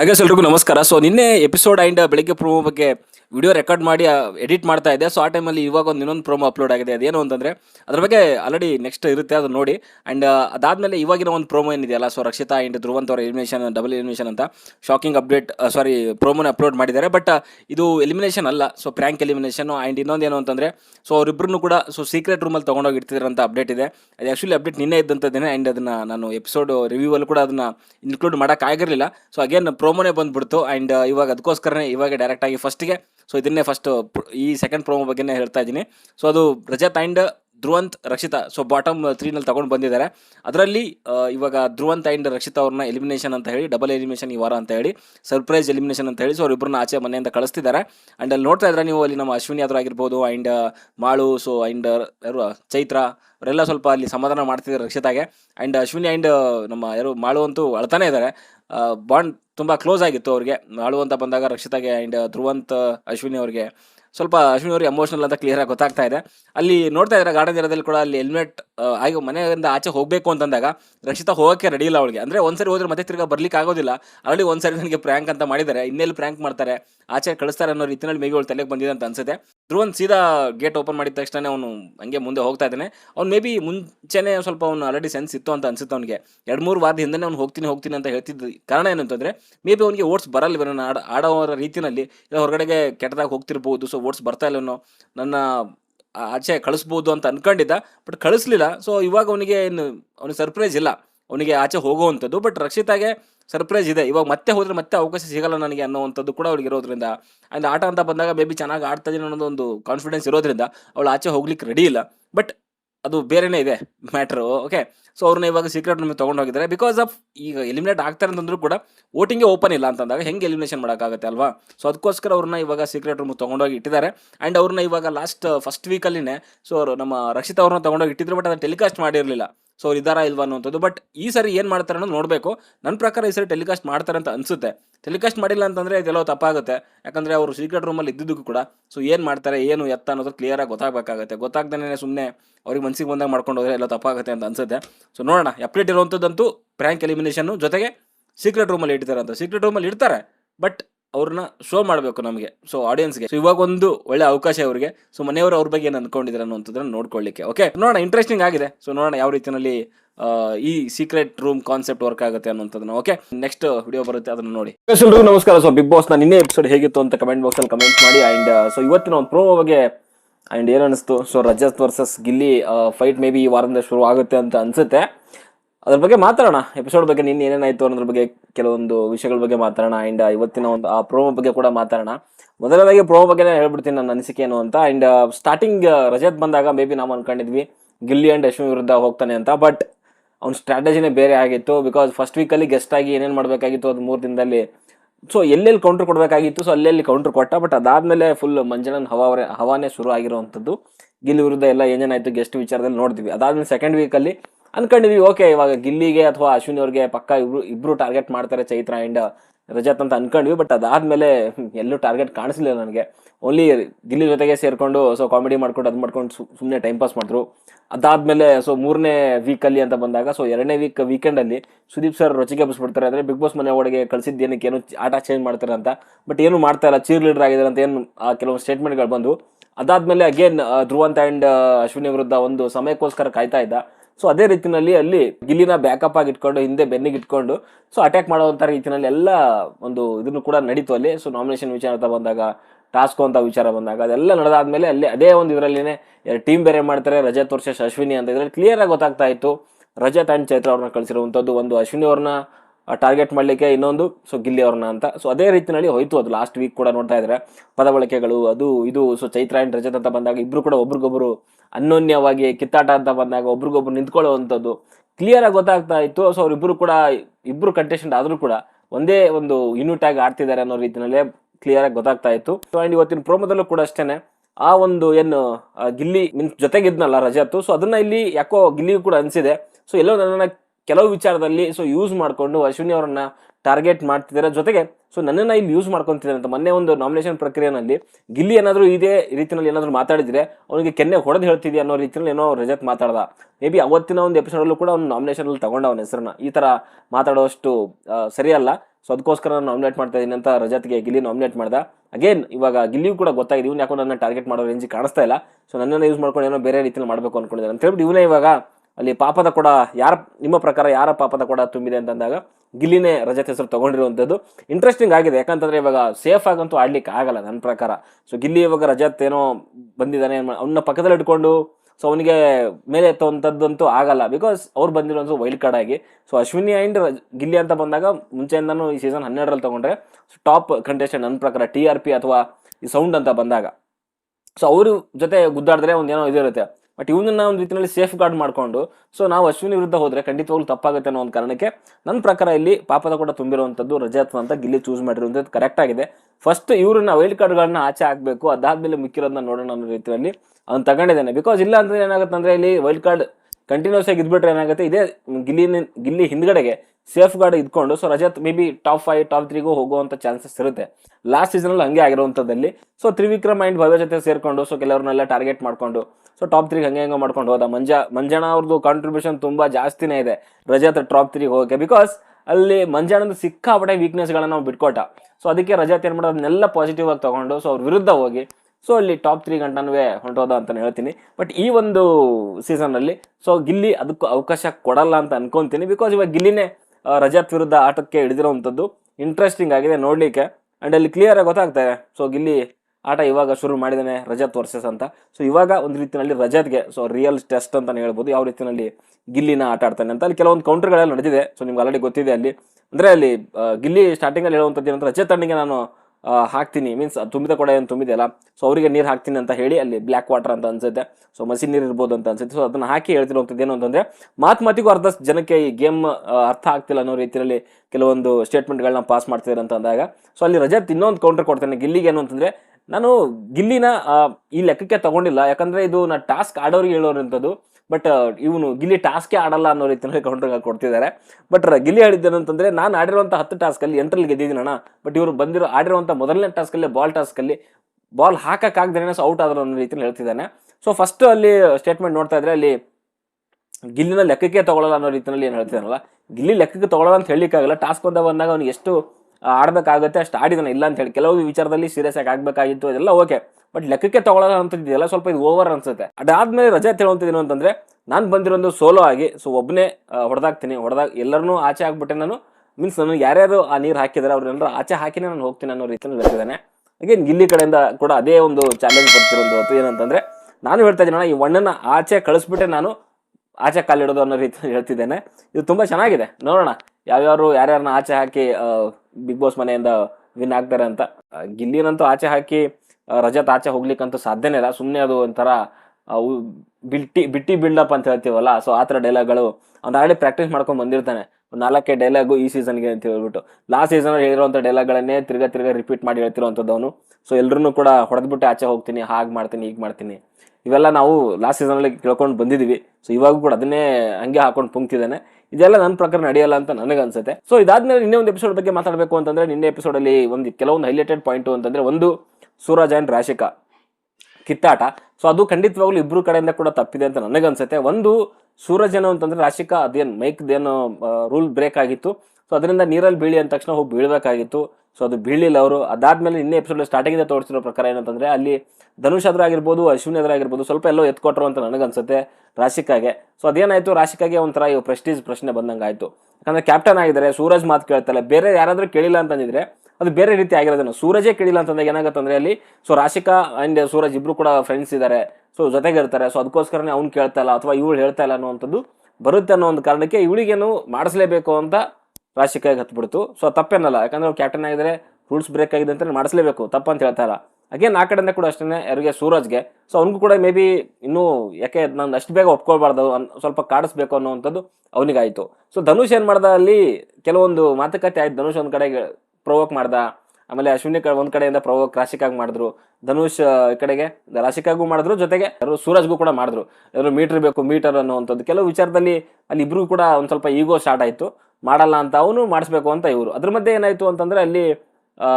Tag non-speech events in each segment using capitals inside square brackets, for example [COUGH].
ಹಾಗೆ ಎಲ್ರಿಗೂ ನಮಸ್ಕಾರ. ಸೊ ನಿನ್ನೆ ಎಪಿಸೋಡ್ ಆ್ಯಂಡ್ ಬೆಳಗ್ಗೆ ಪ್ರೋಮೋ ಬಗ್ಗೆ ವಿಡಿಯೋ ರೆಕಾರ್ಡ್ ಮಾಡಿ ಎಡಿಟ್ ಮಾಡ್ತಾ ಇದೆ ಸೊ ಆ ಟೈಮಲ್ಲಿ ಇವಾಗ ಒಂದು ಇನ್ನೊಂದು ಪ್ರೋಮೋ ಅಪ್ಲೋಡ್ ಆಗಿದೆ. ಅದೇನು ಅಂತಂದರೆ, ಅದ್ರ ಬಗ್ಗೆ ಆಲ್ರೆಡಿ ನೆಕ್ಸ್ಟ್ ಇರುತ್ತೆ, ಅದು ನೋಡಿ. ಆ್ಯಂಡ್ ಅದಾದಮೇಲೆ ಇವಾಗಿನ ಒಂದು ಪ್ರೋಮೋ ಏನಿದೆಯಲ್ಲ ಸೊ ರಕ್ಷಿತಾ ಆ್ಯಂಡ್ ಧ್ರುವಂತ್ ಅವರ ಎಲಿಮಿನೇಷನ್ ಡಬಲ್ ಎಲಿಮಿನೇಷನ್ ಅಂತ ಶಾಕಿಂಗ್ ಅಪ್ಡೇಟ್ ಸಾರಿ ಪ್ರೋಮೋನ ಅಪ್ಲೋಡ್ ಮಾಡಿದ್ದಾರೆ. ಬಟ್ ಇದು ಎಲಿಮಿನೇಷನ್ ಅಲ್ಲ ಸೊ ಪ್ರ್ಯಾಂಕ್ ಎಲಿಮಿನೇಷನ್ ಆ್ಯಂಡ್ ಇನ್ನೊಂದು ಏನು ಅಂತಂದರೆ ಸೊ ಅವರಿಬ್ಬರನ್ನು ಕೂಡ ಸೊ ಸೀಕ್ರೆಟ್ ರೂಮಲ್ಲಿ ತೊಗೊಂಡೋಗಿ ಅಂತ ಅಪ್ಡೇಟ್ ಇದೆ. ಅದು ಆ್ಯಕ್ಚುಲಿ ಅಪ್ಡೇಟ್ ನಿನ್ನೆ ಇದ್ದಂಥದ್ದೇನೆ ಆ್ಯಂಡ್ ಅದನ್ನು ನಾನು ಎಪಿಸೋಡ್ ರಿವ್ಯೂವಲ್ಲಿ ಕೂಡ ಅದನ್ನು ಇನ್ಕ್ಲೂಡ್ ಮಾಡೋಕ್ಕಾಗಿರಲಿಲ್ಲ ಸೊ ಅಗೇನ್ ಪ್ರೋಮೋನೇ ಬಂದುಬಿಡ್ತು. ಆ್ಯಂಡ್ ಇವಾಗ ಅದಕ್ಕೋಸ್ಕರನೇ ಇವಾಗ ಡೈರೆಕ್ಟಾಗಿ ಫಸ್ಟಿಗೆ ಸೊ ಇದನ್ನೇ ಫಸ್ಟ್ ಈ ಸೆಕೆಂಡ್ ಪ್ರೋಮೋ ಬಗ್ಗೆನೇ ಹೇಳ್ತಾ ಇದ್ದೀನಿ. ಸೊ ಅದು Rajat and Dhruvanth Rakshita so bottom ತ್ರೀನಲ್ಲಿ ತಗೊಂಡು ಬಂದಿದ್ದಾರೆ. ಅದರಲ್ಲಿ ಇವಾಗ ಧ್ರುವಂತ್ ಆ್ಯಂಡ್ ರಕ್ಷಿತಾ ಅವ್ರನ್ನ ಎಲಿಮಿನೇಷನ್ ಅಂತ ಹೇಳಿ ಡಬಲ್ ಎಲಿಮಿನೇಷನ್ ಈ ವಾರ ಅಂತ ಹೇಳಿ ಸರ್ಪ್ರೈಸ್ ಎಲಿಮಿನೇಷನ್ ಅಂತ ಹೇಳಿ ಸೊ ಅವ್ರಿಬ್ಬರನ್ನ ಆಚೆ ಮನೆಯಿಂದ ಕಳಿಸ್ತಿದ್ದಾರೆ. ಆ್ಯಂಡ್ ಅಲ್ಲಿ ನೋಡ್ತಾ ಇದ್ರೆ ನೀವು ಅಲ್ಲಿ ನಮ್ಮ ಅಶ್ವಿನಿ ಯಾದ್ರು ಆಗಿರ್ಬೋದು ಆ್ಯಂಡ್ ಮಾಳು ಸೊ ಆ್ಯಂಡ್ ಯಾರು, ಚೈತ್ರ, ಅವರೆಲ್ಲ ಸ್ವಲ್ಪ ಅಲ್ಲಿ ಸಮಾಧಾನ ಮಾಡ್ತಿದ್ದಾರೆ ರಕ್ಷಿತಾಗೆ. ಆ್ಯಂಡ್ ಅಶ್ವಿನಿ ಆ್ಯಂಡ್ ನಮ್ಮ ಯಾರು, ಮಾಳು ಅಂತೂ ಅಳ್ತಾನೆ ಇದ್ದಾರೆ. ಬಾಂಡ್ ತುಂಬ ಕ್ಲೋಸ್ ಆಗಿತ್ತು ಅವ್ರಿಗೆ. ಆಳು ಅಂತ ಬಂದಾಗ ರಕ್ಷಿತಾಗೆ ಆ್ಯಂಡ್ ಧ್ರುವಂತ್, ಅಶ್ವಿನಿ ಅವ್ರಿಗೆ. ಸ್ವಲ್ಪ ಅಶ್ವಿನಿ ಅವ್ರಿಗೆ ಎಮೋಷನಲ್ ಅಂತ ಕ್ಲಿಯರ್ ಆಗಿ ಗೊತ್ತಾಗ್ತಾ ಇದೆ. ಅಲ್ಲಿ ನೋಡ್ತಾ ಇದ್ದಾರೆ ಗಾರ್ಡನ್ ಏರಿಯಾದಲ್ಲಿ ಕೂಡ ಅಲ್ಲಿ ಹೆಲ್ಮೆಟ್ ಆಗಿ ಮನೆಯಿಂದ ಆಚೆ ಹೋಗಬೇಕು ಅಂತಂದಾಗ ರಕ್ಷಿತಾ ಹೋಗೋಕ್ಕೆ ರೆಡಿ ಇಲ್ಲ ಅವಳಿಗೆ. ಅಂದರೆ ಒಂದ್ಸರಿ ಹೋದ್ರೆ ಮತ್ತೆ ತಿರ್ಗಾ ಬರ್ಲಿಕ್ಕೆ ಆಗೋದಿಲ್ಲ. ಆಲ್ರೆಡಿ ಒಂದ್ಸರಿ ನನಗೆ ಪ್ರ್ಯಾಂಕ್ ಅಂತ ಮಾಡಿದ್ದಾರೆ. ಇನ್ನೆಲ್ಲಿ ಪ್ರ್ಯಾಂಕ್ ಮಾಡ್ತಾರೆ? ಆಚೆ ಕಳಿಸ್ತಾರೆ ಅನ್ನೋ ರೀತಿಯಲ್ಲಿ ಮೇಬಿ ಅವಳು ತಲೆಗೆ ಬಂದಿದೆ ಅಂತ ಅನ್ಸುತ್ತೆ. ಧ್ರುವನ್ ಸೀದಾ ಗೇಟ್ ಓಪನ್ ಮಾಡಿದ ತಕ್ಷಣ ಅವನು ಹಂಗೆ ಮುಂದೆ ಹೋಗ್ತಾ ಇದ್ದಾನೆ. ಅವ್ನು ಮೇ ಬಿ ಮುಂಚೆನೇ ಸ್ವಲ್ಪ ಅವ್ನು ಆಲ್ರೆಡಿ ಸೆನ್ಸ್ ಇತ್ತು ಅಂತ ಅನ್ಸುತ್ತೆ ಅವನಿಗೆ. ಎರಡು ಮೂರು ವಾರದ ಹಿಂದೆ ಅವ್ನು ಹೋಗ್ತೀನಿ ಹೋಗ್ತೀನಿ ಅಂತ ಹೇಳ್ತಿದ್ದ ಕಾರಣ ಏನು ಅಂತಂದರೆ ಮೇ ಬಿ ಅವನಿಗೆ ಓಟ್ಸ್ ಬರಲ್ಲ ನಾನು ಆಡ ಆಡೋರ ರೀತಿಯಲ್ಲಿ ಹೊರಗಡೆಗೆ ಕೆಟ್ಟದಾಗ ಹೋಗ್ತಿರ್ಬೋದು ಸೊ ಓಟ್ಸ್ ಬರ್ತಾ ಇಲ್ಲನೋ ನನ್ನ ಆಚೆ ಕಳಿಸ್ಬೋದು ಅಂತ ಅನ್ಕೊಂಡಿದ್ದ ಬಟ್ ಕಳಿಸ್ಲಿಲ್ಲ. ಸೊ ಇವಾಗ ಅವನಿಗೆ ಏನು ಅವನಿಗೆ ಸರ್ಪ್ರೈಸ್ ಇಲ್ಲ. ಅವನಿಗೆ ಆಚೆ ಹೋಗುವಂಥದ್ದು ಬಟ್ ರಕ್ಷಿತಾಗೆ ಸರ್ಪ್ರೈಸ್ ಇದೆ. ಇವಾಗ ಮತ್ತೆ ಹೋದರೆ ಮತ್ತೆ ಅವಕಾಶ ಸಿಗಲ್ಲ ನನಗೆ ಅನ್ನೋವಂಥದ್ದು ಕೂಡ ಅವಳಿಗೆ ಇರೋದ್ರಿಂದ. ಆ್ಯಂಡ್ ಆಟ ಅಂತ ಬಂದಾಗ ಮೇ ಬಿ ಚೆನ್ನಾಗಿ ಆಡ್ತಾ ಅನ್ನೋದು ಒಂದು ಕಾನ್ಫಿಡೆನ್ಸ್ ಇರೋದ್ರಿಂದ, ಅವಳು ಆಚೆ ಹೋಗ್ಲಿಕ್ಕೆ ರೆಡಿ ಇಲ್ಲ. ಬಟ್ ಅದು ಬೇರೆನೇ ಇದೆ ಮ್ಯಾಟ್ರು ಓಕೆ ಸೊ ಅವ್ರನ್ನ ಇವಾಗ ಸೀಕ್ರೆಟ್ ನಮಗೆ ತೊಗೊಂಡು ಹೋಗಿದ್ದಾರೆ. ಬಿಕಾಸ್ ಆಫ್ ಈಗ ಎಲಿಮಿನೇಟ್ ಆಗ್ತಾರೆ ಅಂತಂದ್ರೂ ಕೂಡ ವೋಟಿಂಗೇ ಓಪನ್ ಇಲ್ಲ ಅಂತಂದಾಗ ಹೆಂಗೆ ಎಲಿಮಿನೇಷನ್ ಮಾಡೋಕ್ಕಾಗುತ್ತೆ ಅಲ್ವಾ? ಸೊ ಅದಕ್ಕೋಸ್ಕರ ಅವ್ರನ್ನ ಇವಾಗ ಸೀಕ್ರೆಟ್ ರೂಮ್ ತೊಗೊಂಡೋಗಿ ಇಟ್ಟಿದ್ದಾರೆ. ಆ್ಯಂಡ್ ಅವ್ರನ್ನ ಇವಾಗ ಲಾಸ್ಟ್ ಫಸ್ಟ್ ವೀಕಲ್ಲಿನೇ ಸೊ ಅವರು ನಮ್ಮ ರಕ್ಷಿತ್ ಅವ್ರನ್ನ ತೊಗೊಂಡೋಗಿ ಇಟ್ಟಿದ್ರು ಬಟ್ ಅದನ್ನು ಟೆಲಿಕಾಸ್ಟ್ ಮಾಡಿರಲಿಲ್ಲ. ಸೊ ಅವ್ರು ಇದಾರಾ ಇಲ್ವಾ ಅನ್ನೋಂಥದ್ದು ಬಟ್ ಈ ಸರಿ ಏನು ಮಾಡ್ತಾರೆ ಅನ್ನೋದು ನೋಡಬೇಕು. ನನ್ನ ಪ್ರಕಾರ ಈ ಸರಿ ಟೆಲಿಕಾಸ್ಟ್ ಮಾಡ್ತಾರೆ ಅಂತ ಅನಿಸುತ್ತೆ. ಟೆಲಿಕಾಸ್ಟ್ ಮಾಡಿಲ್ಲ ಅಂತಂದರೆ ಇದೆಲ್ಲೋ ತಪ್ಪಾಗುತ್ತೆ. ಯಾಕಂದರೆ ಅವರು ಸೀಕ್ರೆಟ್ ರೂಮಲ್ಲಿ ಇದ್ದಿದ್ದಕ್ಕೂ ಕೂಡ. ಸೊ ಏನು ಮಾಡ್ತಾರೆ, ಏನು ಎತ್ತ ಅನ್ನೋದು ಕ್ಲಿಯರಾಗಿ ಗೊತ್ತಾಗಬೇಕಾಗುತ್ತೆ. ಗೊತ್ತಾಗ್ದೇ ಸುಮ್ಮನೆ ಅವ್ರಿಗೆ ಮನ್ಸಿಗೆ ಬಂದಾಗ ಮಾಡ್ಕೊಂಡು ಹೋದ್ರೆ ಎಲ್ಲ ತಪ್ಪಾಗುತ್ತೆ ಅಂತ ಅನ್ಸುತ್ತೆ. ಸೊ ನೋಡೋಣ ಅಪ್ಡೇಟ್ ಇರುವಂಥದ್ದಂತೂ ಪ್ರ್ಯಾಂಕ್ ಎಲಿಮಿನೇಷನ್ನು ಜೊತೆಗೆ ಸೀಕ್ರೆಟ್ ರೂಮಲ್ಲಿ ಇಡ್ತಾರೆ ಅಂತ. ಸೀಕ್ರೆಟ್ ರೂಮಲ್ಲಿ ಇಡ್ತಾರೆ. ಬಟ್ ಅವ್ರನ್ನ ಶೋ ಮಾಡಬೇಕು ನಮಗೆ. ಸೊ ಆಡಿಯನ್ಸ್ಗೆ ಸೊ ಇವಾಗ ಒಂದು ಒಳ್ಳೆ ಅವಕಾಶ ಅವರಿಗೆ ಸೊ ಮನೆಯವರು ಅವ್ರ ಬಗ್ಗೆ ಏನು ಅನ್ಕೊಂಡಿದ್ದಾರೆ ಅನ್ನೋಂಥದ್ದನ್ನ ನೋಡ್ಕೊಳ್ಳಿಕ್ಕೆ ಓಕೆ ನೋಡೋಣ ಇಂಟ್ರೆಸ್ಟಿಂಗ್ ಆಗಿದೆ. ಸೊ ನೋಡೋಣ ಯಾವ ರೀತಿಯಲ್ಲಿ ಈ ಸೀಕ್ರೆಟ್ ರೂಮ್ ಕಾನ್ಸೆಪ್ಟ್ ವರ್ಕ್ ಆಗುತ್ತೆ ಅನ್ನೋಂಥದ್ದನ್ನ ಓಕೆ ನೆಕ್ಸ್ಟ್ ವಿಡಿಯೋ ಬರುತ್ತೆ, ಅದನ್ನ ನೋಡಿ. ಎಲ್ರಿಗೂ ನಮಸ್ಕಾರ. ಸೊ ಬಿಗ್ ಬಾಸ್ನ ನಿನ್ನೆ ಎಪಿಸೋಡ್ ಹೇಗಿತ್ತು ಅಂತ ಕಮೆಂಟ್ ಬಾಕ್ಸ್ ಅಲ್ಲಿ ಕಮೆಂಟ್ ಮಾಡಿ ಅಂಡ್ ಸೊ ಇವತ್ತಿನ ಒಂದು ಪ್ರೋಮೋ ಬಗ್ಗೆ ಅಂಡ್ ಏನು ಅನಿಸ್ತು? So Rajat versus Gilli fight maybe ಈ ವಾರದಿಂದ ಶುರು ಆಗುತ್ತೆ ಅಂತ ಅನ್ಸುತ್ತೆ. ಅದ್ರ ಬಗ್ಗೆ ಮಾತಾಡೋಣ. ಎಪಿಸೋಡ್ ಬಗ್ಗೆ ನಿನ್ನೆ ಏನೇನಾಯ್ತು ಅನ್ನೋದ್ರ ಬಗ್ಗೆ ಕೆಲವೊಂದು ವಿಷಯಗಳ ಬಗ್ಗೆ ಮಾತಾಡೋಣ. ಅಂಡ್ ಇವತ್ತಿನ ಒಂದು, ಆ ಪ್ರೋಮೋ ಬಗ್ಗೆ ಕೂಡ ಮಾತಾಡೋಣ. ಮೊದಲನೇದಾಗಿ ಪ್ರೋಮೋ ಬಗ್ಗೆ ಹೇಳ್ಬಿಡ್ತೀನಿ ನನ್ನ ಅನಿಸಿಕೆ ಏನು ಅಂತ. ಅಂಡ್ ಸ್ಟಾರ್ಟಿಂಗ್ ರಜೆ ಬಂದಾಗ ಮೇ ಬಿ ನಾವು ಅನ್ಕೊಂಡಿದ್ವಿ, ಗಿಲ್ಲಿ ಅಂಡ್ ಅಶ್ವಿನ್ ವಿರುದ್ಧ ಹೋಗ್ತಾನೆ ಅಂತ. ಬಟ್ ಅವ್ನ ಸ್ಟ್ರಾಟಜಿನೇ ಬೇರೆ ಆಗಿತ್ತು. ಬಿಕಾಸ್ ಫಸ್ಟ್ ವೀಕಲ್ಲಿ ಆಗಿ ಏನೇನು ಮಾಡಬೇಕಾಗಿತ್ತು ಅದು ಮೂರು ದಿನದಲ್ಲಿ. ಸೊ ಎಲ್ಲೆಲ್ಲಿ ಕೌಂಟ್ರ್ ಕೊಡಬೇಕಾಗಿತ್ತು? ಸೊ ಅಲ್ಲೆಲ್ಲಿ ಕೌಂಟ್ರ್ ಕೊಟ್ಟ. ಬಟ್ ಅದಾದಮೇಲೆ ಫುಲ್ ಮಂಜನನ್ ಹವಾ ಹವಾನೇ ಶುರು ಆಗಿರುವಂಥದ್ದು. ಗಿಲ್ಲಿ ವಿರುದ್ಧ ಎಲ್ಲ ಏನೇನಾಯಿತು? ಗೆಸ್ಟ್ ವಿಚಾರದಲ್ಲಿ ನೋಡ್ತೀವಿ. ಅದಾದಮೇಲೆ ಸೆಕೆಂಡ್ ವೀಕಲ್ಲಿ ಅನ್ಕೊಂಡಿದ್ವಿ, ಓಕೆ, ಇವಾಗ ಗಿಲ್ಲಿಗೆ ಅಥವಾ ಅಶ್ವಿನಿ ಅವ್ರಿಗೆ ಪಕ್ಕ ಇಬ್ರು ಇಬ್ರು ಟಾರ್ಗೆಟ್ ಮಾಡ್ತಾರೆ ಚೈತ್ರ ಆ್ಯಂಡ್ ರಜತ್ ಅಂತ ಅನ್ಕೊಂಡ್ವಿ ಬಟ್ ಅದಾದ್ಮೇಲೆ ಎಲ್ಲೂ ಟಾರ್ಗೆಟ್ ಕಾಣಿಸ್ಲಿಲ್ಲ ನನಗೆ. ಓನ್ಲಿ ಗಿಲ್ಲಿ ಜೊತೆಗೆ ಸೇರಿಕೊಂಡು ಸೊ ಕಾಮಿಡಿ ಮಾಡ್ಕೊಂಡು ಅದು ಮಾಡ್ಕೊಂಡು ಸುಮ್ಮನೆ ಟೈಮ್ ಪಾಸ್ ಮಾಡಿದ್ರು. ಅದಾದ್ಮೇಲೆ ಸೊ ಮೂರನೇ ವೀಕಲ್ಲಿ ಅಂತ ಬಂದಾಗ ಸೊ ಎರಡನೇ ವೀಕ್ ವೀಕೆಂಡಲ್ಲಿ ಸುದೀಪ್ ಸರ್ ರೊಚಿಗೆ ಬಿಸ್ಬಿಡ್ತಾರೆ. ಅಂದರೆ ಬಿಗ್ ಬಾಸ್ ಮನೆ ಒಳಗೆ ಕಳಿಸಿದ್ದು ಏನಕ್ಕೆ, ಏನು ಆಟ ಚೇಂಜ್ ಮಾಡ್ತಾರೆ ಅಂತ. ಬಟ್ ಏನು ಮಾಡ್ತಾ ಇಲ್ಲ ಚೀರ್ ಲೀಡರ್ ಆಗಿದ್ದಾರೆ ಅಂತ ಏನು ಕೆಲವೊಂದು ಸ್ಟೇಟ್ಮೆಂಟ್ಗಳು ಬಂದು. ಅದಾದ್ಮೇಲೆ ಅಗೇನ್ ಧ್ರುವಂತ್ ಆ್ಯಂಡ್ ಅಶ್ವಿನಿ ವಿರುದ್ಧ ಒಂದು ಸಮಯಕ್ಕೋಸ್ಕರ ಕಾಯ್ತಾ ಇದ್ದ. ಸೊ ಅದೇ ರೀತಿನಲ್ಲಿ ಅಲ್ಲಿ ಗಿಲ್ಲಿನ ಬ್ಯಾಕಪ್ ಆಗಿ ಇಟ್ಕೊಂಡು, ಹಿಂದೆ ಬೆನ್ನಿಗೆ ಇಟ್ಕೊಂಡು ಸೊ ಅಟ್ಯಾಕ್ ಮಾಡುವಂಥ ರೀತಿನಲ್ಲಿ ಎಲ್ಲ ಒಂದು ಇದನ್ನು ಕೂಡ ನಡೀತು ಅಲ್ಲಿ. ಸೊ ನಾಮಿನೇಷನ್ ವಿಚಾರ ಅಂತ ಬಂದಾಗ ಟಾಸ್ಕ್ ಅಂತ ವಿಚಾರ ಬಂದಾಗ, ಅದೆಲ್ಲ ನಡೆದಾದ್ಮೇಲೆ ಅಲ್ಲಿ ಅದೇ ಒಂದು ಇದರಲ್ಲಿನೇ ಟೀಮ್ ಬೇರೆ ಮಾಡ್ತಾರೆ. ರಜತ್ ವರ್ಷ, ಅಶ್ವಿನಿ ಅಂತ. ಇದ್ರಲ್ಲಿ ಕ್ಲಿಯರ್ ಆಗಿ ಗೊತ್ತಾಗ್ತಾ ಇತ್ತು. ರಜತ್ ಆ್ಯಂಡ್ ಚೈತ್ರ ಅವ್ರನ್ನ ಕಳಿಸಿರುವಂಥದ್ದು ಒಂದು ಅಶ್ವಿನಿ ಅವ್ರನ್ನ ಟಾರ್ಗೆಟ್ ಮಾಡಲಿಕ್ಕೆ ಇನ್ನೊಂದು ಸೊ ಗಿಲ್ಲಿ ಅವ್ರನ್ನ ಅಂತ. ಸೊ ಅದೇ ರೀತಿಯಲ್ಲಿ ಹೋಯ್ತು ಅದು ಲಾಸ್ಟ್ ವೀಕ್ ಕೂಡ ನೋಡ್ತಾ ಇದ್ದಾರೆ ಪದಬಳಕೆಗಳು ಅದು, ಇದು ಸೊ ಚೈತ್ರ ಆ್ಯಂಡ್ ರಜತ್ ಅಂತ ಬಂದಾಗ ಇಬ್ರು ಕೂಡ ಒಬ್ರಿಗೊಬ್ರು ಅನ್ಯೋನ್ಯವಾಗಿ ಕಿತ್ತಾಟ ಅಂತ ಬಂದಾಗ ಒಬ್ರಿಗೊಬ್ರು ನಿಂತ್ಕೊಳ್ಳುವಂಥದ್ದು ಕ್ಲಿಯರ್ ಆಗಿ ಗೊತ್ತಾಗ್ತಾ ಇತ್ತು. ಸೊ ಅವ್ರಿಬ್ರು ಕೂಡ, ಇಬ್ರು ಕಂಟೆಸ್ಟೆಂಟ್ ಆದರೂ ಕೂಡ ಒಂದೇ ಒಂದು ಯೂನಿಟ್ ಆಗಿ ಆಡ್ತಿದ್ದಾರೆ ಅನ್ನೋ ರೀತಿಯಲ್ಲೇ ಕ್ಲಿಯರ್ ಆಗಿ ಗೊತ್ತಾಗ್ತಾ ಇತ್ತು. ಸೊ ಆ್ಯಂಡ್ ಇವತ್ತಿನ ಪ್ರೋಮೋದಲ್ಲೂ ಕೂಡ ಅಷ್ಟೇನೆ. ಆ ಒಂದು ಏನು ಗಿಲ್ಲಿ ಮೀನ್ಸ್ ಜೊತೆಗಿದ್ನಲ್ಲ ರಜತ್ತು ಸೊ ಅದನ್ನ ಇಲ್ಲಿ ಯಾಕೋ ಗಿಲ್ಲಿಗೂ ಕೂಡ ಅನಿಸಿದೆ. ಸೊ ಎಲ್ಲೋ ನನ್ನ ಕೆಲವು ವಿಚಾರದಲ್ಲಿ ಸೊ ಯೂಸ್ ಮಾಡಿಕೊಂಡು ಅಶ್ವಿನಿ ಅವರನ್ನ ಟಾರ್ಗೆಟ್ ಮಾಡ್ತಿದ್ದಾರೆ. ಜೊತೆಗೆ ಸೊ ನನ್ನನ್ನು ಇಲ್ಲಿ ಯೂಸ್ ಮಾಡ್ಕೊತಿದ್ದಾರೆ ಅಂತ ಮೊನ್ನೆ ಒಂದು ನಾಮಿನೇಷನ್ ಪ್ರಕ್ರಿಯೆನಲ್ಲಿ ಗಿಲ್ಲಿ ಏನಾದರೂ ಇದೇ ರೀತಿಯಲ್ಲಿ ಏನಾದರೂ ಮಾತಾಡಿದರೆ ಅವನಿಗೆ ಕೆನ್ನೆ ಹೊಡೆದು ಹೇಳ್ತಿದ್ದೆ ಅನ್ನೋ ರೀತಿಯಲ್ಲಿ ಏನೋ ರಜತ್ ಮಾತಾಡ್ದ. ಮೇ ಬಿ ಅವತ್ತಿನ ಒಂದು ಎಪಿಸೋಡಲ್ಲೂ ಕೂಡ ಅವ್ನು ನಾಮಿನೇಷನಲ್ಲಿ ತಗೊಂಡ ಅವನ ಹೆಸರನ್ನ. ಈ ಥರ ಮಾತಾಡೋಷ್ಟು ಸರಿಯಲ್ಲ ಸೊ ಅದಕ್ಕೋಸ್ಕರ ನಾನು ನಾಮಿನೇಟ್ ಮಾಡ್ತಾ ಇದ್ದೀನಿ ಅಂತ ರಜತ್ಗೆ ಗಿಲ್ಲಿ ನಾಮಿನೇಟ್ ಮಾಡ್ದ. ಅಗೇನ್ ಇವಾಗ ಗಿಲ್ಲಿಯೂ ಕೂಡ ಗೊತ್ತಾಗಿದೆ. ಇವನು ಯಾಕೋ ನನ್ನ ಟಾರ್ಗೆಟ್ ಮಾಡೋ ರೇಂಜ್ ಕಾಣಿಸ್ತಾ ಇಲ್ಲ. ಸೊ ನನ್ನನ್ನು ಯೂಸ್ ಮಾಡ್ಕೊಂಡು ಏನೋ ಬೇರೆ ರೀತಿಯಲ್ಲಿ ಮಾಡಬೇಕು ಅನ್ಕೊಂಡಿದ್ದಾರೆ. ಅಂತ ಹೇಳ್ಬಿಟ್ಟು ಇವನೇ ಇವಾಗ ಅಲ್ಲಿ ಪಾಪದ ಕೂಡ ಯಾರ, ನಿಮ್ಮ ಪ್ರಕಾರ ಯಾರ ಪಾಪದ ಕೂಡ ತುಂಬಿದೆ ಅಂತಂದಾಗ ಗಿಲ್ಲಿನೇ ರಜತ್ ಹೆಸರು ತಗೊಂಡಿರುವಂಥದ್ದು. ಇಂಟ್ರೆಸ್ಟಿಂಗ್ ಆಗಿದೆ, ಯಾಕಂತಂದ್ರೆ ಇವಾಗ ಸೇಫ್ ಆಗಂತೂ ಆಡ್ಲಿಕ್ಕೆ ಆಗಲ್ಲ ನನ್ನ ಪ್ರಕಾರ. ಸೊ ಗಿಲ್ಲಿ ಇವಾಗ ರಜತ್ ಏನೋ ಬಂದಿದ್ದಾನೆ ಅವನ್ನ ಪಕ್ಕದಲ್ಲಿ ಇಟ್ಕೊಂಡು ಸೊ ಅವನಿಗೆ ಮೇಲೆ ಎತ್ತುವಂಥದ್ದಂತೂ ಆಗಲ್ಲ. ಬಿಕಾಸ್ ಅವ್ರು ಬಂದಿರೋದು ವೈಲ್ಡ್ ಕಾರ್ಡ್ ಆಗಿ. ಸೊ ಅಶ್ವಿನಿ ಆ್ಯಂಡ್ ಗಿಲ್ಲಿ ಅಂತ ಬಂದಾಗ ಮುಂಚೆಯಿಂದನೂ ಈ ಸೀಸನ್ ಹನ್ನೆರಡರಲ್ಲಿ ತಗೊಂಡ್ರೆ ಟಾಪ್ ಕಂಟೆಸ್ಟೆಂಟ್ ನನ್ನ ಪ್ರಕಾರ ಟಿ ಅಥವಾ ಈ ಸೌಂಡ್ ಅಂತ ಬಂದಾಗ. ಸೊ ಅವರು ಜೊತೆ ಗುದ್ದಾಡಿದ್ರೆ ಒಂದೇನೋ ಇದಿರುತ್ತೆ ಬಟ್ ಇವನನ್ನ ಒಂದು ರೀತಿಯಲ್ಲಿ ಸೇಫ್ ಗಾರ್ಡ್ ಮಾಡಿಕೊಂಡು ಸೊ ನಾವು ಅಶ್ವಿನಿ ವಿರುದ್ಧ ಹೋದ್ರೆ ಖಂಡಿತವಾಗ್ಲೂ ತಪ್ಪಾಗುತ್ತೆ ಅನ್ನೋ ಒಂದು ಕಾರಣಕ್ಕೆ ನನ್ನ ಪ್ರಕಾರ ಇಲ್ಲಿ ಪಾಪದ ಕೂಡ ತುಂಬಿರುವಂಥದ್ದು ರಜಾತ್ವ ಅಂತ ಗಿಲ್ಲಿ ಚೂಸ್ ಮಾಡಿರುವಂಥದ್ದು ಕರೆಕ್ಟ್ ಆಗಿದೆ. ಫಸ್ಟ್ ಇವ್ರನ್ನ ವೈಲ್ಡ್ ಕಾರ್ಡ್ಗಳನ್ನ ಆಚೆ ಹಾಕಬೇಕು, ಅದಾದ್ಮೇಲೆ ಮಿಕ್ಕಿರೋದನ್ನ ನೋಡೋಣ ಅನ್ನೋ ರೀತಿಯಲ್ಲಿ ಅವ್ನು ತಗೊಂಡಿದ್ದಾನೆ. ಬಿಕಾಸ್ ಇಲ್ಲ ಅಂದ್ರೆ ಏನಾಗುತ್ತೆ ಅಂದ್ರೆ ಇಲ್ಲಿ ವೈಲ್ಡ್ ಕಾರ್ಡ್ ಕಂಟಿನ್ಯೂಸ್ ಆಗಿ ಇದ್ಬಿಟ್ರೆ ಏನಾಗುತ್ತೆ, ಇದೇ ಗಿಲ್ಲಿ ಗಿಲ್ಲಿ ಹಿಂದ್ಗಡೆಗೆ ಸೇಫ್ ಗಾರ್ಡ್ ಇದ್ಕೊಂಡು so Rajat may be top five top ತ್ರೀಗೂ ಹೋಗುವಂತ ಚಾನ್ಸಸ್ ಇರುತ್ತೆ. ಲಾಸ್ಟ್ ಸೀಸನ್ ಅಲ್ಲಿ ಹಂಗೆ ಆಗಿರುವಂಥದ್ದಲ್ಲಿ ಸೊ ತ್ರಿವಿಕ್ರಮ್ ಅಂಡ್ ಭವ್ಯ ಜೊತೆ ಸೇರ್ಕೊಂಡು ಸೊ ಕೆಲವ್ರನ್ನೆಲ್ಲ ಟಾರ್ಗೆಟ್ ಮಾಡ್ಕೊಂಡು ಸೊ ಟಾಪ್ ತ್ರೀಗೆ ಹಂಗೆ ಹಂಗೆ ಮಾಡ್ಕೊಂಡು ಹೋದ ಮಂಜ ಮಂಜಾಣ ಅವ್ರದ್ದು ಕಾಂಟ್ರಿಬ್ಯೂಷನ್ ತುಂಬಾ ಜಾಸ್ತಿನೇ ಇದೆ, ರಜತ್ ಟಾಪ್ ತ್ರೀಗೆ ಹೋಗಕ್ಕೆ ಬಿಕಾಸ್ ಅಲ್ಲಿ ಮಂಜಾಣದ ಸಿಕ್ಕಾಪಟ್ಟೆ ವೀಕ್ನೆಸ್ಗಳನ್ನ ನಾವು ಬಿಟ್ಕೊಟ್ಟ. ಸೊ ಅದಕ್ಕೆ ರಜತ್ ಏನ್ ಮಾಡೋದು, ಅದನ್ನೆಲ್ಲ ಪಾಸಿಟಿವ್ ಆಗಿ ತಗೊಂಡು ಸೊ ಅವ್ರ ವಿರುದ್ಧ ಹೋಗಿ ಸೊ ಅಲ್ಲಿ ಟಾಪ್ ತ್ರೀ ಗಂಟನವೇ ಹೊಂಟೋದ ಅಂತ ಹೇಳ್ತೀನಿ. ಬಟ್ ಈ ಒಂದು ಸೀಸನ್ ಅಲ್ಲಿ ಸೊ ಗಿಲ್ಲಿ ಅದಕ್ಕೂ ಅವಕಾಶ ಕೊಡಲ್ಲ ಅಂತ ಅನ್ಕೊಂತೀನಿ ಬಿಕಾಸ್ ಇವಾಗ ಗಿಲ್ಲಿನೇ ರಜತ್ ವಿರುದ್ಧ ಆಟಕ್ಕೆ ಹಿಡಿದಿರುವಂಥದ್ದು ಇಂಟ್ರೆಸ್ಟಿಂಗ್ ಆಗಿದೆ ನೋಡಲಿಕ್ಕೆ. ಆ್ಯಂಡ್ ಅಲ್ಲಿ ಕ್ಲಿಯರ್ ಆಗಿ ಗೊತ್ತಾಗ್ತಾ ಇದೆ. ಸೊ ಗಿಲ್ಲಿ ಆಟ ಇವಾಗ ಶುರು ಮಾಡಿದ್ದಾನೆ ರಜತ್ ವರ್ಸಸ್ ಅಂತ. ಸೊ ಇವಾಗ ಒಂದು ರೀತಿಯಲ್ಲಿ ರಜತ್ಗೆ ಸೊ ರಿಯಲ್ ಟೆಸ್ಟ್ ಅಂತ ಹೇಳ್ಬೋದು. ಯಾವ ರೀತಿಯಲ್ಲಿ ಗಿಲ್ಲಿನ ಆಟ ಆಡ್ತಾನೆ ಅಂತ. ಅಲ್ಲಿ ಕೆಲವೊಂದು ಕೌಂಟರ್ಗಳೆಲ್ಲ ನಡೆದಿದೆ. ಸೊ ನಿಮ್ಗೆ ಆಲ್ರೆಡಿ ಗೊತ್ತಿದೆ ಅಲ್ಲಿ. ಅಂದರೆ ಅಲ್ಲಿ ಗಿಲ್ಲಿ ಸ್ಟಾರ್ಟಿಂಗಲ್ಲಿ ಹೇಳುವಂಥದ್ದು ಏನಂದ್ರೆ ರಜತ್ ತಂಡಿಗೆ ನಾನು ಹಾಕ್ತೀನಿ. ಮೀನ್ಸ್ ತುಂಬಿದ ಕೊಡ ಏನು ತುಂಬಿದೆಯಲ್ಲ? ಸೊ ಅವರಿಗೆ ನೀರು ಹಾಕ್ತೀನಿ ಅಂತ ಹೇಳಿ ಅಲ್ಲಿ ಬ್ಲ್ಯಾಕ್ ವಾಟರ್ ಅಂತ ಅನ್ಸುತ್ತೆ. ಸೊ ಮಸಿ ನೀರು ಇರ್ಬೋದು ಅಂತ ಅನ್ಸುತ್ತೆ. ಸೊ ಅದನ್ನು ಹಾಕಿ ಹೇಳ್ತೀನಿ ಹೋಗ್ತದೆ ಏನು ಅಂತಂದ್ರೆ ಮಾತು ಮಾತಿಗೂ ಅರ್ಧ ಜನಕ್ಕೆ ಈ ಗೇಮ್ ಅರ್ಥ ಆಗ್ತಿಲ್ಲ ಅನ್ನೋ ರೀತಿಯಲ್ಲಿ ಕೆಲವೊಂದು ಸ್ಟೇಟ್ಮೆಂಟ್ಗಳನ್ನ ಪಾಸ್ ಮಾಡ್ತಿದ್ದಾರೆ ಅಂತ ಅಂದಾಗ. ಸೊ ಅಲ್ಲಿ ರಜತ್ ಇನ್ನೊಂದು ಕೌಂಟರ್ ಕೊಡ್ತೇನೆ. ಗಿಲ್ಲಿಗೆ ಏನು ಅಂತಂದ್ರೆ, ನಾನು ಗಿಲ್ಲಿನ ಈ ಲೆಕ್ಕಕ್ಕೆ ತಗೊಂಡಿಲ್ಲ. ಯಾಕಂದ್ರೆ ಇದು ನಾ ಟಾಸ್ಕ್ ಆಡೋರಿಗೆ ಹೇಳೋರಂಥದ್ದು ಬಟ್ ಇವನು ಗಿಲ್ಲಿ ಟಾಸ್ಕೇ ಆಡಲ್ಲ ಅನ್ನೋ ರೀತಿಯಲ್ಲಿ ಕೌಂಟರ್ ಕೊಡ್ತಿದ್ದಾರೆ. ಬಟ್ ಗಿಲ್ಲಿ ಹೇಳಿದ್ದೇನಂತಂದ್ರೆ ನಾನು ಆಡಿರುವಂಥ ಹತ್ತು ಟಾಸ್ಕ್ ಅಲ್ಲಿ ಎಂಟರಲ್ಲಿ ಗೆದ್ದಿದ್ದೀನಣ್ಣ ಬಟ್ ಇವರು ಬಂದಿರೋ ಆಡಿರುವಂಥ ಮೊದಲನೇ ಟಾಸ್ಕ್ ಅಲ್ಲಿ ಬಾಲ್ ಟಾಸ್ಕ್ ಅಲ್ಲಿ ಬಾಲ್ ಹಾಕೋಕ್ಕಾಗ್ದೇನೆ ಸೊ ಔಟ್ ಆದ್ರು ಅನ್ನೋ ರೀತಿಯಲ್ಲಿ ಹೇಳ್ತಿದ್ದಾನೆ. ಸೊ ಫಸ್ಟ್ ಅಲ್ಲಿ ಸ್ಟೇಟ್ಮೆಂಟ್ ನೋಡ್ತಾ ಇದ್ರೆ ಅಲ್ಲಿ ಗಿಲ್ಲಿನ ಲೆಕ್ಕಕ್ಕೆ ತಗೊಳ್ಳಲ್ಲ ಅನ್ನೋ ರೀತಿಯಲ್ಲಿ ಏನು ಹೇಳ್ತಿದ್ದಾನಲ್ಲ? ಗಿಲ್ಲಿ ಲೆಕ್ಕಕ್ಕೆ ತಗೊಳ್ಳಲ್ಲ ಅಂತ ಹೇಳಲಿಕ್ಕಾಗಲ್ಲ. ಟಾಸ್ಕ್ ಅಂತ ಬಂದಾಗ ಅವ್ನಿಗೆ ಎಷ್ಟು ಆಡ್ಬೇಕಾಗುತ್ತೆ, ಅಷ್ಟು ಆಡಿದಾನೆ ಇಲ್ಲ ಅಂತ ಹೇಳಿ. ಕೆಲವು ವಿಚಾರದಲ್ಲಿ ಸೀರಿಯಸ್ ಆಗಿ ಆಗ್ಬೇಕಾಗಿತ್ತು, ಅದೆಲ್ಲ ಓಕೆ ಬಟ್ ಲೆಕ್ಕಕ್ಕೆ ಅಂತದ್ದಿದೆಲ್ಲ ಸ್ವಲ್ಪ ಇದು ಓವರ್ ಅನ್ಸುತ್ತೆ. ಅದಾದ್ಮೇಲೆ ರಜೆ ಹೇಳುವಂಥದ್ದು ಅಂತಂದ್ರೆ, ನಾನು ಬಂದಿರೋದು ಸೋಲೋ ಆಗಿ ಸೊ ಒಬ್ಬನೇ ಹೊಡೆದಾಗ್ತೀನಿ ಹೊಡೆದಾಗ ಎಲ್ಲರನ್ನೂ ಆಚೆ ಆಗ್ಬಿಟ್ಟೆ ನಾನು. ಮೀನ್ಸ್ ನನಗೆ ಯಾರ್ಯಾರು ಆ ನೀರು ಹಾಕಿದಾರೆ ಅವ್ರನ್ನೆಲ್ಲರೂ ಆಚೆ ಹಾಕಿನೇ ನಾನು ಹೋಗ್ತೀನಿ ಅನ್ನೋ ರೀತಿಯಲ್ಲಿ ಬರ್ತಿದ್ದಾನೆ ಅಗೇನ್ ಇಲ್ಲಿ ಕಡೆಯಿಂದ ಕೂಡ ಅದೇ ಒಂದು ಚಾಲೆಂಜ್ ಬರ್ತಿರೋದು ಏನಂತಂದರೆ, ನಾನು ಹೇಳ್ತಾ ಇದ್ದೀನಿ ಈ ಒಣ್ಣನ ಆಚೆ ಕಳಿಸ್ಬಿಟ್ಟೆ ನಾನು, ಆಚೆ ಕಾಲಿಡೋದು ಅನ್ನೋ ರೀತಿಯಲ್ಲಿ ಹೇಳ್ತಿದ್ದೇನೆ. ಇದು ತುಂಬಾ ಚೆನ್ನಾಗಿದೆ. ನೋಡೋಣ ಯಾವ್ಯಾರು ಯಾರ್ಯಾರನ್ನ ಆಚೆ ಹಾಕಿ ಬಿಗ್ ಬಾಸ್ ಮನೆಯಿಂದ ವಿನ್ ಆಗ್ತಾರೆ ಅಂತ. ಗಿಲ್ಲಿನಂತೂ ಆಚೆ ಹಾಕಿ ರಜತ್ ಆಚೆ ಹೋಗ್ಲಿಕ್ಕಂತೂ ಸಾಧ್ಯನೇ ಇಲ್ಲ. ಸುಮ್ಮನೆ ಅದು ಒಂಥರ ಬಿಟ್ಟಿ ಬಿಟ್ಟಿ ಬಿಲ್ಡಪ್ ಅಂತ ಹೇಳ್ತೀವಲ್ಲ ಸೊ ಆ ಥರ ಡೈಲಾಗ್ಗಳು ಅವ್ನು ಆಲ್ರೆಡಿ ಪ್ರಾಕ್ಟೀಸ್ ಮಾಡ್ಕೊಂಡು ಬಂದಿರ್ತಾನೆ. ನಾಲ್ಕೇ ಡೈಲಾಗು ಈ ಸೀಸನ್ಗೆ ಅಂತ ಹೇಳ್ಬಿಟ್ಟು. ಲಾಸ್ಟ್ ಸೀಸನ್ ಹೇಳಿರುವಂಥ ಡೈಲಾಗ್ಗಳನ್ನೇ ತಿರ್ಗಾ ತಿರ್ಗಾ ರಿಪೀಟ್ ಮಾಡಿ ಹೇಳ್ತಿರೋವಂಥದ್ದು ಅವನು. ಸೊ ಎಲ್ಲರೂ ಕೂಡ ಹೊಡೆದ್ಬಿಟ್ಟು, ಆಚೆ ಹೋಗ್ತೀನಿ, ಹಾಗೆ ಮಾಡ್ತೀನಿ, ಹೀಗೆ ಮಾಡ್ತೀನಿ. ಇವೆಲ್ಲ ನಾವು ಲಾಸ್ಟ್ ಸೀಸನಲ್ಲಿ ಕೇಳ್ಕೊಂಡು ಬಂದಿದ್ದೀವಿ. ಸೊ ಇವಾಗ ಕೂಡ ಅದನ್ನೇ ಹಂಗೆ ಹಾಕೊಂಡು ಪುಂಕ್ತಿದ್ದಾನೆ ಇದೆಲ್ಲ ನನ್ನ ಪ್ರಕಾರ ನಡೆಯಲ್ಲ ಅಂತ ನನಗೆ ಅನ್ಸುತ್ತೆ. ಸೊ ಇದಾದ್ಮೇಲೆ ಇನ್ನೇ ಒಂದು ಎಪಿಸೋಡ್ ಬಗ್ಗೆ ಮಾತಾಡಬೇಕು ಅಂತಂದ್ರೆ ನಿನ್ನೆ ಎಪಿಸೋಡಲ್ಲಿ ಒಂದು ಕೆಲವೊಂದು ಹೈಲೈಟೆಡ್ ಪಾಯಿಂಟು ಅಂತಂದ್ರೆ ಒಂದು ಸೂರಜ್ ಆ್ಯಂಡ್ ರಾಶಿಕಾ ಕಿತ್ತಾಟ. ಸೊ ಅದು ಖಂಡಿತವಾಗ್ಲೂ ಇಬ್ರು ಕಡೆಯಿಂದ ಕೂಡ ತಪ್ಪಿದೆ ಅಂತ ನನಗನ್ಸುತ್ತೆ ಒಂದು ಸೂರಜ್ ಏನು ಅಂತಂದ್ರೆ ರಾಶಿಕಾ ಅದೇನು ಮೈಕ್ದೇನು ರೂಲ್ ಬ್ರೇಕ್ ಆಗಿತ್ತು. ಸೊ ಅದರಿಂದ ನೀರಲ್ಲಿ ಬೀಳಿ ಅಂದ ತಕ್ಷಣ ಹೋಗಿ ಬೀಳ್ಬೇಕಾಗಿತ್ತು. ಸೊ ಅದು ಬೀಳಿಲ್ಲ ಅವರು ಅದಾದ್ಮೇಲೆ ಇನ್ನೇ ಎಪಿಸೋಡ್ ಸ್ಟಾರ್ಟಿಂಗ್ ಇಂದ ತೋರಿಸಿರೋ ಪ್ರಕಾರ ಏನಂತಂದ್ರೆ, ಅಲ್ಲಿ ಧನುಷ್ ಆದ್ರೂ ಆಗಿರ್ಬೋದು, ಅಶ್ವಿನಿ ಆಗಿರ್ಬೋದು, ಸ್ವಲ್ಪ ಎಲ್ಲೋ ಎತ್ಕೊಟ್ರು ಅಂತ ನನಗನ್ಸುತ್ತೆ ರಾಶಿಕಾಗೆ. ಸೊ ಅದೇನಾಯ್ತು? ರಾಶಿಕಾಗೆ ಒಂಥರ ಇವು ಪ್ರೆಸ್ಟೀಜ್ ಪ್ರಶ್ನೆ ಬಂದಂಗೆ ಆಯಿತು. ಯಾಕಂದ್ರೆ ಕ್ಯಾಪ್ಟನ್ ಆಗಿದ್ದಾರೆ, ಸೂರಜ್ ಮಾತು ಕೇಳ್ತಲ್ಲ ಬೇರೆ ಯಾರಾದ್ರೂ ಕೇಳಿಲ್ಲ ಅಂತಂದಿದ್ರೆ, ಅದು ಬೇರೆ ರೀತಿ ಆಗಿರೋದನ್ನು. ಸೂರಜೇ ಕೇಳಿಲ್ಲ ಅಂತಂದಾಗ ಅಂದ್ರೆ ಅಲ್ಲಿ ಸೊ ರಾಶಿಕಾ ಅಂಡ್ ಸೂರಜ್ ಇಬ್ಬರು ಕೂಡ ಫ್ರೆಂಡ್ಸ್ ಇದ್ದಾರೆ. ಸೊ ಜೊತೆಗೆ ಇರ್ತಾರೆ. ಸೊ ಅದಕ್ಕೋಸ್ಕರನೇ ಅವ್ನು ಕೇಳ್ತಾ ಇಲ್ಲ ಅಥವಾ ಇವಳು ಹೇಳ್ತಾ ಇಲ್ಲ ಅನ್ನುವಂಥದ್ದು ಬರುತ್ತೆ ಅನ್ನೋ ಒಂದು ಕಾರಣಕ್ಕೆ ಇವಳಿಗೇನು ಮಾಡಿಸ್ಲೇಬೇಕು ಅಂತ ರಾಶಿಕಾಗೆ ಹತ್ಬಿಡ್ತು. ಸೊ ತಪ್ಪೇನಲ್ಲ. ಯಾಕಂದ್ರೆ ಕ್ಯಾಪ್ಟನ್ ಆಗಿದ್ರೆ ರೂಲ್ಸ್ ಬ್ರೇಕ್ ಆಗಿದೆ ಅಂತ ಮಾಡಿಸ್ಲೇಬೇಕು. ತಪ್ಪಂತ ಅಂತ ಹೇಳ್ತಾರ ಅಗೇನ್ ಆ ಕಡೆಯಿಂದ ಕೂಡ ಅಷ್ಟೇ ಯಾರಿಗೆ ಸೂರಜ್ಗೆ. ಸೊ ಅವ್ನಿಗೂ ಕೂಡ ಮೇ ಬಿ ಇನ್ನೂ ಯಾಕೆ ನಾನು ಅಷ್ಟು ಬೇಗ ಒಪ್ಕೊಳ್ಬಾರ್ದು ಸ್ವಲ್ಪ ಕಾಡಿಸ್ಬೇಕು ಅನ್ನೋವಂಥದ್ದು ಅವನಿಗಾಯ್ತು. ಸೊ ಧನುಷ್ ಏನು ಮಾಡ್ದ ಅಲ್ಲಿ? ಕೆಲವೊಂದು ಮಾತುಕತೆ ಆಯ್ತು. ಧನುಷ್ ಒಂದು ಕಡೆಗೆ ಪ್ರವೋಕ್ ಮಾಡ್ದ. ಆಮೇಲೆ ಅಶ್ವಿನಿ ಕಡೆ ಒಂದ್ ಕಡೆಯಿಂದ ಪ್ರವೋಕ್ ರಾಶಿಕಾಗ್ ಮಾಡಿದ್ರು. ಧನುಷ್ ಈ ಕಡೆಗೆ ರಾಶಿಕಾಗೂ ಮಾಡಿದ್ರು. ಜೊತೆಗೆ ಯಾರು ಸೂರಜ್ಗೂ ಕೂಡ ಮಾಡಿದ್ರು. ಯಾರು ಮೀಟರ್ ಬೇಕು ಮೀಟರ್ ಅನ್ನುವಂಥದ್ದು. ಕೆಲವು ವಿಚಾರದಲ್ಲಿ ಅಲ್ಲಿ ಇಬ್ರಿಗೂ ಕೂಡ ಒಂದು ಸ್ವಲ್ಪ ಈಗೋ ಸ್ಟಾರ್ಟ್ ಆಯ್ತು. ಮಾಡಲ್ಲ ಅಂತ ಅವನು ಮಾಡಿಸ್ಬೇಕು ಅಂತ ಇವರು. ಅದ್ರ ಮಧ್ಯೆ ಏನಾಯ್ತು ಅಂತಂದ್ರೆ ಅಲ್ಲಿ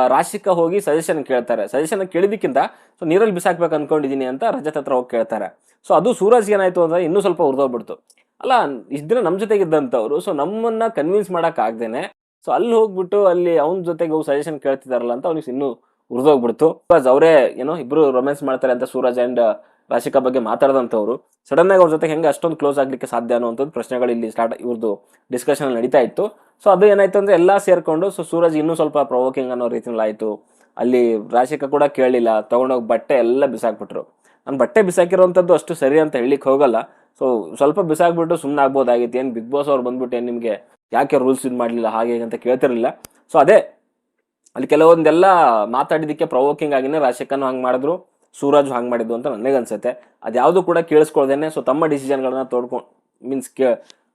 ರಾಶಿಕ ಹೋಗಿ ಸಜೆಷನ್ ಕೇಳ್ತಾರೆ. ಸಜೆಷನ್ ಕೇಳಿದಕ್ಕಿಂತ, ಸೊ, ನೀರಲ್ಲಿ ಬಿಸಾಕ್ಬೇಕು ಅನ್ಕೊಂಡಿದೀನಿ ಅಂತ ರಜತ್ ಹತ್ರ ಹೋಗಿ ಕೇಳ್ತಾರೆ. ಸೊ, ಅದು ಸೂರಜ್ ಏನಾಯ್ತು ಅಂದ್ರೆ ಇನ್ನೂ ಸ್ವಲ್ಪ ಉರ್ದೋಗ್ಬಿಡ್ತು. ಅಲ್ಲ ದಿನ ನಮ್ಮ ಜೊತೆಗಿದ್ದಂಥವ್ರು ಸೊ, ನಮ್ಮನ್ನ ಕನ್ವಿನ್ಸ್ ಮಾಡಕ್ ಆಗ್ದೇನೆ. ಸೊ, ಅಲ್ಲಿ ಹೋಗ್ಬಿಟ್ಟು ಅಲ್ಲಿ ಅವನ ಜೊತೆಗೆ ಹೋಗಿ ಸಜೆಷನ್ ಕೇಳ್ತಿದಾರಲ್ಲ ಅಂತ ಅವ್ನಿಗೆ ಇನ್ನೂ ಉರಿದೋಗ್ಬಿಡ್ತು. ಬಿಕಾಸ್ ಅವರೇ ಏನೋ ಇಬ್ಬರು ರೊಮ್ಯಾನ್ಸ್ ಮಾಡ್ತಾರೆ ಅಂತ ಸೂರಜ್ ಅಂಡ್ ರಾಶಿಕಾ ಬಗ್ಗೆ ಮಾತಾಡಿದಂಥವ್ರು. ಸಡನ್ ಆಗಿ ಅವ್ರ ಜೊತೆ ಹೆಂಗೆ ಅಷ್ಟೊಂದು ಕ್ಲೋಸ್ ಆಗಲಿಕ್ಕೆ ಸಾಧ್ಯ ಅನ್ನುವಂಥದ್ದು ಪ್ರಶ್ನೆಗಳು ಇಲ್ಲಿ ಸ್ಟಾರ್ಟ್ ಇವ್ರದ್ದು ಡಿಸ್ಕಷನ್ ನಡೀತಾ ಇತ್ತು. ಸೊ ಅದು ಏನಾಯ್ತು ಅಂದ್ರೆ ಎಲ್ಲ ಸೇರಿಕೊಂಡು ಸೊ ಸೂರಜ್ ಇನ್ನೂ ಸ್ವಲ್ಪ ಪ್ರೊವೋಕಿಂಗ್ ಅನ್ನೋ ರೀತಿಯಲ್ಲಿ ಆಯಿತು. ಅಲ್ಲಿ ರಾಶಿಕ ಕೂಡ ಕೇಳಲಿಲ್ಲ ತಗೊಂಡೋಗಿ ಬಟ್ಟೆ ಎಲ್ಲ ಬಿಸಾಕ್ಬಿಟ್ರು. ನಾನು ಬಟ್ಟೆ ಬಿಸಾಕಿರೋವಂಥದ್ದು ಅಷ್ಟು ಸರಿ ಅಂತ ಹೇಳಲಿಕ್ಕೆ ಹೋಗಲ್ಲ. ಸೊ ಸ್ವಲ್ಪ ಬಿಸಾಕ್ಬಿಟ್ಟು ಸುಮ್ಮನೆ ಆಗ್ಬೋದಾಗಿತ್ತು. ಏನು ಬಿಗ್ ಬಾಸ್ ಅವ್ರು ಬಂದ್ಬಿಟ್ಟು ಏನು ನಿಮಗೆ ಯಾಕೆ ರೂಲ್ಸ್ ಇದು ಮಾಡಲಿಲ್ಲ, ಹೀಗೆ ಅಂತ ಕೇಳ್ತಿರಲಿಲ್ಲ. ಸೊ ಅದೇ. ಅಲ್ಲಿ ಕೆಲವೊಂದೆಲ್ಲ ಮಾತಾಡಿದ್ದಕ್ಕೆ ಪ್ರವೋಕಿಂಗ್ ಆಗಿನೇ ರಾಶಿಕನು ಹಂಗೆ ಮಾಡಿದ್ರು. ಸೂರಜ್ ಹಂಗೆ ಮಾಡಿದ್ದು ಅಂತ ನನಗೆ ಅನ್ಸುತ್ತೆ ಅದ್ಯಾವುದು ಕೂಡ ಕೇಳಿಸ್ಕೊಳ್ದೇನೆ. ಸೊ ತಮ್ಮ ಡಿಸಿಷನ್ಗಳನ್ನ ತೋಡ್ಕೊಂಡು ಮೀನ್ಸ್ ಕೇ,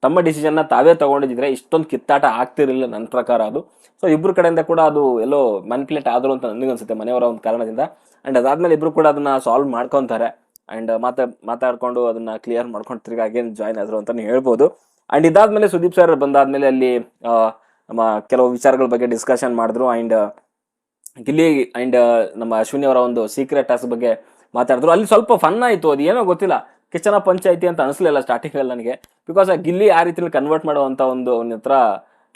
ತಮ್ಮ ಡಿಸಿಷನ್ನ ತಾವೇ ತಗೊಂಡಿದ್ರೆ ಇಷ್ಟೊಂದು ಕಿತ್ತಾಟ ಆಗ್ತಿರಲಿಲ್ಲ ನನ್ನ ಪ್ರಕಾರ ಅದು. ಸೊ ಇಬ್ಬರು ಕಡೆಯಿಂದ ಕೂಡ ಅದು ಎಲ್ಲೋ ಮ್ಯಾನ್ಪುಲೇಟ್ ಆದರು ಅಂತ ನನಗೆ ಅನ್ಸುತ್ತೆ ಮನೆಯವರ ಒಂದು ಕಾರಣದಿಂದ. ಆ್ಯಂಡ್ ಅದಾದಮೇಲೆ ಇಬ್ಬರು ಕೂಡ ಅದನ್ನು ಸಾಲ್ವ್ ಮಾಡ್ಕೊತಾರೆ. ಆ್ಯಂಡ್ ಮಾತ, ಮಾತಾಡಿಕೊಂಡು ಅದನ್ನು ಕ್ಲಿಯರ್ ಮಾಡ್ಕೊಂಡು ತಿರ್ಗಿ ಅಗೇನ್ ಜಾಯ್ನ್ ಆದರು ಅಂತಲೇ ಹೇಳ್ಬೋದು. ಆ್ಯಂಡ್ ಇದಾದಮೇಲೆ ಸುದೀಪ್ ಸರ್ ಬಂದಾದಮೇಲೆ ಅಲ್ಲಿ ನಮ್ಮ ಕೆಲವು ವಿಚಾರಗಳ ಬಗ್ಗೆ ಡಿಸ್ಕಷನ್ ಮಾಡಿದ್ರು. ಆ್ಯಂಡ್ ಗಿಲ್ಲಿ ಆ್ಯಂಡ್ ನಮ್ಮ ಅಶ್ವಿನಿ ಅವರ ಒಂದು ಸೀಕ್ರೆಟ್ ಟಾಸ್ಕ್ ಬಗ್ಗೆ ಮಾತಾಡಿದ್ರು. ಅಲ್ಲಿ ಸ್ವಲ್ಪ ಫನ್ ಆಯಿತು, ಅದು ಏನೋ ಗೊತ್ತಿಲ್ಲ. ಕಿಚನ ಪಂಚಾಯಿತಿ ಅಂತ ಅನಿಸ್ಲಿಲ್ಲ ಸ್ಟಾರ್ಟಿಂಗಲ್ಲಿ ನನಗೆ. ಬಿಕಾಸ್ ಆ ಗಿಲ್ಲಿ ಆ ರೀತಿಯಲ್ಲಿ ಕನ್ವರ್ಟ್ ಮಾಡುವಂಥ ಒಂದು ಅವನ ಹತ್ರ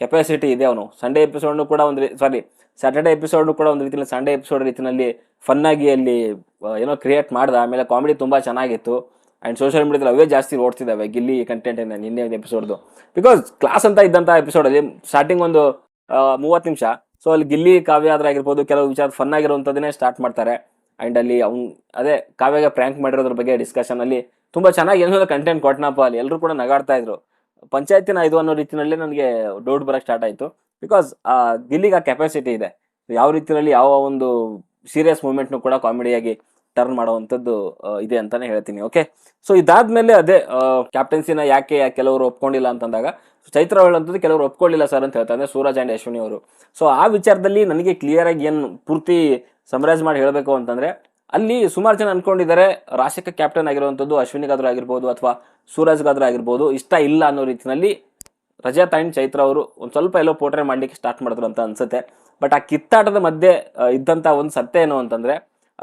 ಕೆಪಾಸಿಟಿ ಇದೆ ಅವನು. ಸಂಡೇ ಎಪಿಸೋಡ್ನು ಕೂಡ ಒಂದು ಸಾರಿ ಸ್ಯಾಟರ್ಡೆ ಎಪಿಸೋಡ್ನು ಕೂಡ ಒಂದು ರೀತಿಯಲ್ಲಿ ಸಂಡೇ ಎಪಿಸೋಡ್ ರೀತಿಯಲ್ಲಿ ಫನ್ನಾಗಿ ಅಲ್ಲಿ ಏನೋ ಕ್ರಿಯೇಟ್ ಮಾಡ್ದ. ಆಮೇಲೆ ಕಾಮಿಡಿ ತುಂಬ ಚೆನ್ನಾಗಿತ್ತು. ಆ್ಯಂಡ್ ಸೋಷಿಯಲ್ ಮೀಡಿಯಾದಲ್ಲಿ ಅವೇ ಜಾಸ್ತಿ ಓಡ್ತಿದ್ದಾವೆ ಗಿಲ್ಲಿ ಕಂಟೆಂಟ್ ನಿನ್ನೆ ಎಪಿಸೋಡ್ದು ಬಿಕಾಸ್ ಕ್ಲಾಸ್ ಅಂತ ಇದ್ದಂಥ ಎಪಿಸೋಡಲ್ಲಿ ಸ್ಟಾರ್ಟಿಂಗ್ ಒಂದು ಮೂವತ್ತು ನಿಮಿಷ. ಸೊ ಅಲ್ಲಿ ಗಿಲ್ಲಿ ಕಾವ್ಯ ಆದ್ರೆ ಆಗಿರ್ಬೋದು, ಕೆಲವು ವಿಚಾರ ಫನ್ ಆಗಿರುವಂಥದ್ದನ್ನೇ ಸ್ಟಾರ್ಟ್ ಮಾಡ್ತಾರೆ. ಅಂಡ್ ಅಲ್ಲಿ ಅವ್ನು, ಅದೇ ಕಾವ್ಯಗೆ ಪ್ರ್ಯಾಂಕ್ ಮಾಡಿರೋದ್ರ ಬಗ್ಗೆ ಡಿಸ್ಕಷನ್ ಅಲ್ಲಿ ತುಂಬ ಚೆನ್ನಾಗಿ ಏನೋ ಕಂಟೆಂಟ್ ಕೊಟ್ಟನಪ್ಪ ಅಲ್ಲಿ. ಎಲ್ಲರೂ ಕೂಡ ನಗಾಡ್ತಾ ಇದ್ರು. ಪಂಚಾಯತಿನ ಇದು ಅನ್ನೋ ರೀತಿಯಲ್ಲಿ ನನಗೆ ಡೌಟ್ ಬರಕ್ ಸ್ಟಾರ್ಟ್ ಆಯಿತು. ಬಿಕಾಸ್ ಆ, ಗಿಲ್ಲಿಗೆ ಆ ಕೆಪಾಸಿಟಿ ಇದೆ. ಯಾವ ರೀತಿಯಲ್ಲಿ ಯಾವ ಒಂದು ಸೀರಿಯಸ್ ಮೂಮೆಂಟ್ನು ಕೂಡ ಕಾಮಿಡಿಯಾಗಿ ಟರ್ನ್ ಮಾಡುವಂಥದ್ದು ಇದೆ ಅಂತಾನೆ ಹೇಳ್ತೀನಿ ಓಕೆ ಸೊ ಇದಾದ್ಮೇಲೆ ಅದೇ ಕ್ಯಾಪ್ಟನ್ಸಿನ ಯಾಕೆ ಕೆಲವರು ಒಪ್ಕೊಂಡಿಲ್ಲ ಅಂತಂದಾಗ, ಚೈತ್ರ ಹೇಳುವಂಥದ್ದು ಕೆಲವರು ಒಪ್ಕೊಂಡಿಲ್ಲ ಸರ್ ಅಂತ ಹೇಳ್ತಾರೆ ಸೂರಜ್ ಆ್ಯಂಡ್ ಅಶ್ವಿನಿ ಅವರು. ಸೊ ಆ ವಿಚಾರದಲ್ಲಿ ನನಗೆ ಕ್ಲಿಯರ್ ಆಗಿ ಏನು ಪೂರ್ತಿ ಸಮರೈಸ್ ಮಾಡಿ ಹೇಳಬೇಕು ಅಂತಂದ್ರೆ, ಅಲ್ಲಿ ಸುಮಾರು ಜನ ಅನ್ಕೊಂಡಿದ್ದಾರೆ, ರಾಶಿಕ ಕ್ಯಾಪ್ಟನ್ ಆಗಿರುವಂಥದ್ದು ಅಶ್ವಿನಿಗಾದ್ರೂ ಆಗಿರ್ಬೋದು ಅಥವಾ ಸೂರಜ್ಗಾದ್ರೂ ಆಗಿರ್ಬೋದು, ಇಷ್ಟ ಇಲ್ಲ ಅನ್ನೋ ರೀತಿಯಲ್ಲಿ ರಜಾ ತಾಯಿ ಚೈತ್ರ ಅವರು ಒಂದು ಸ್ವಲ್ಪ ಎಲ್ಲೋ ಪೋಟ್ರೆ ಮಾಡ್ಲಿಕ್ಕೆ ಸ್ಟಾರ್ಟ್ ಮಾಡಿದ್ರು ಅಂತ ಅನ್ಸುತ್ತೆ. ಬಟ್ ಆ ಕಿತ್ತಾಟದ ಮಧ್ಯೆ ಇದ್ದಂಥ ಒಂದು ಸತ್ಯ ಏನು ಅಂತಂದ್ರೆ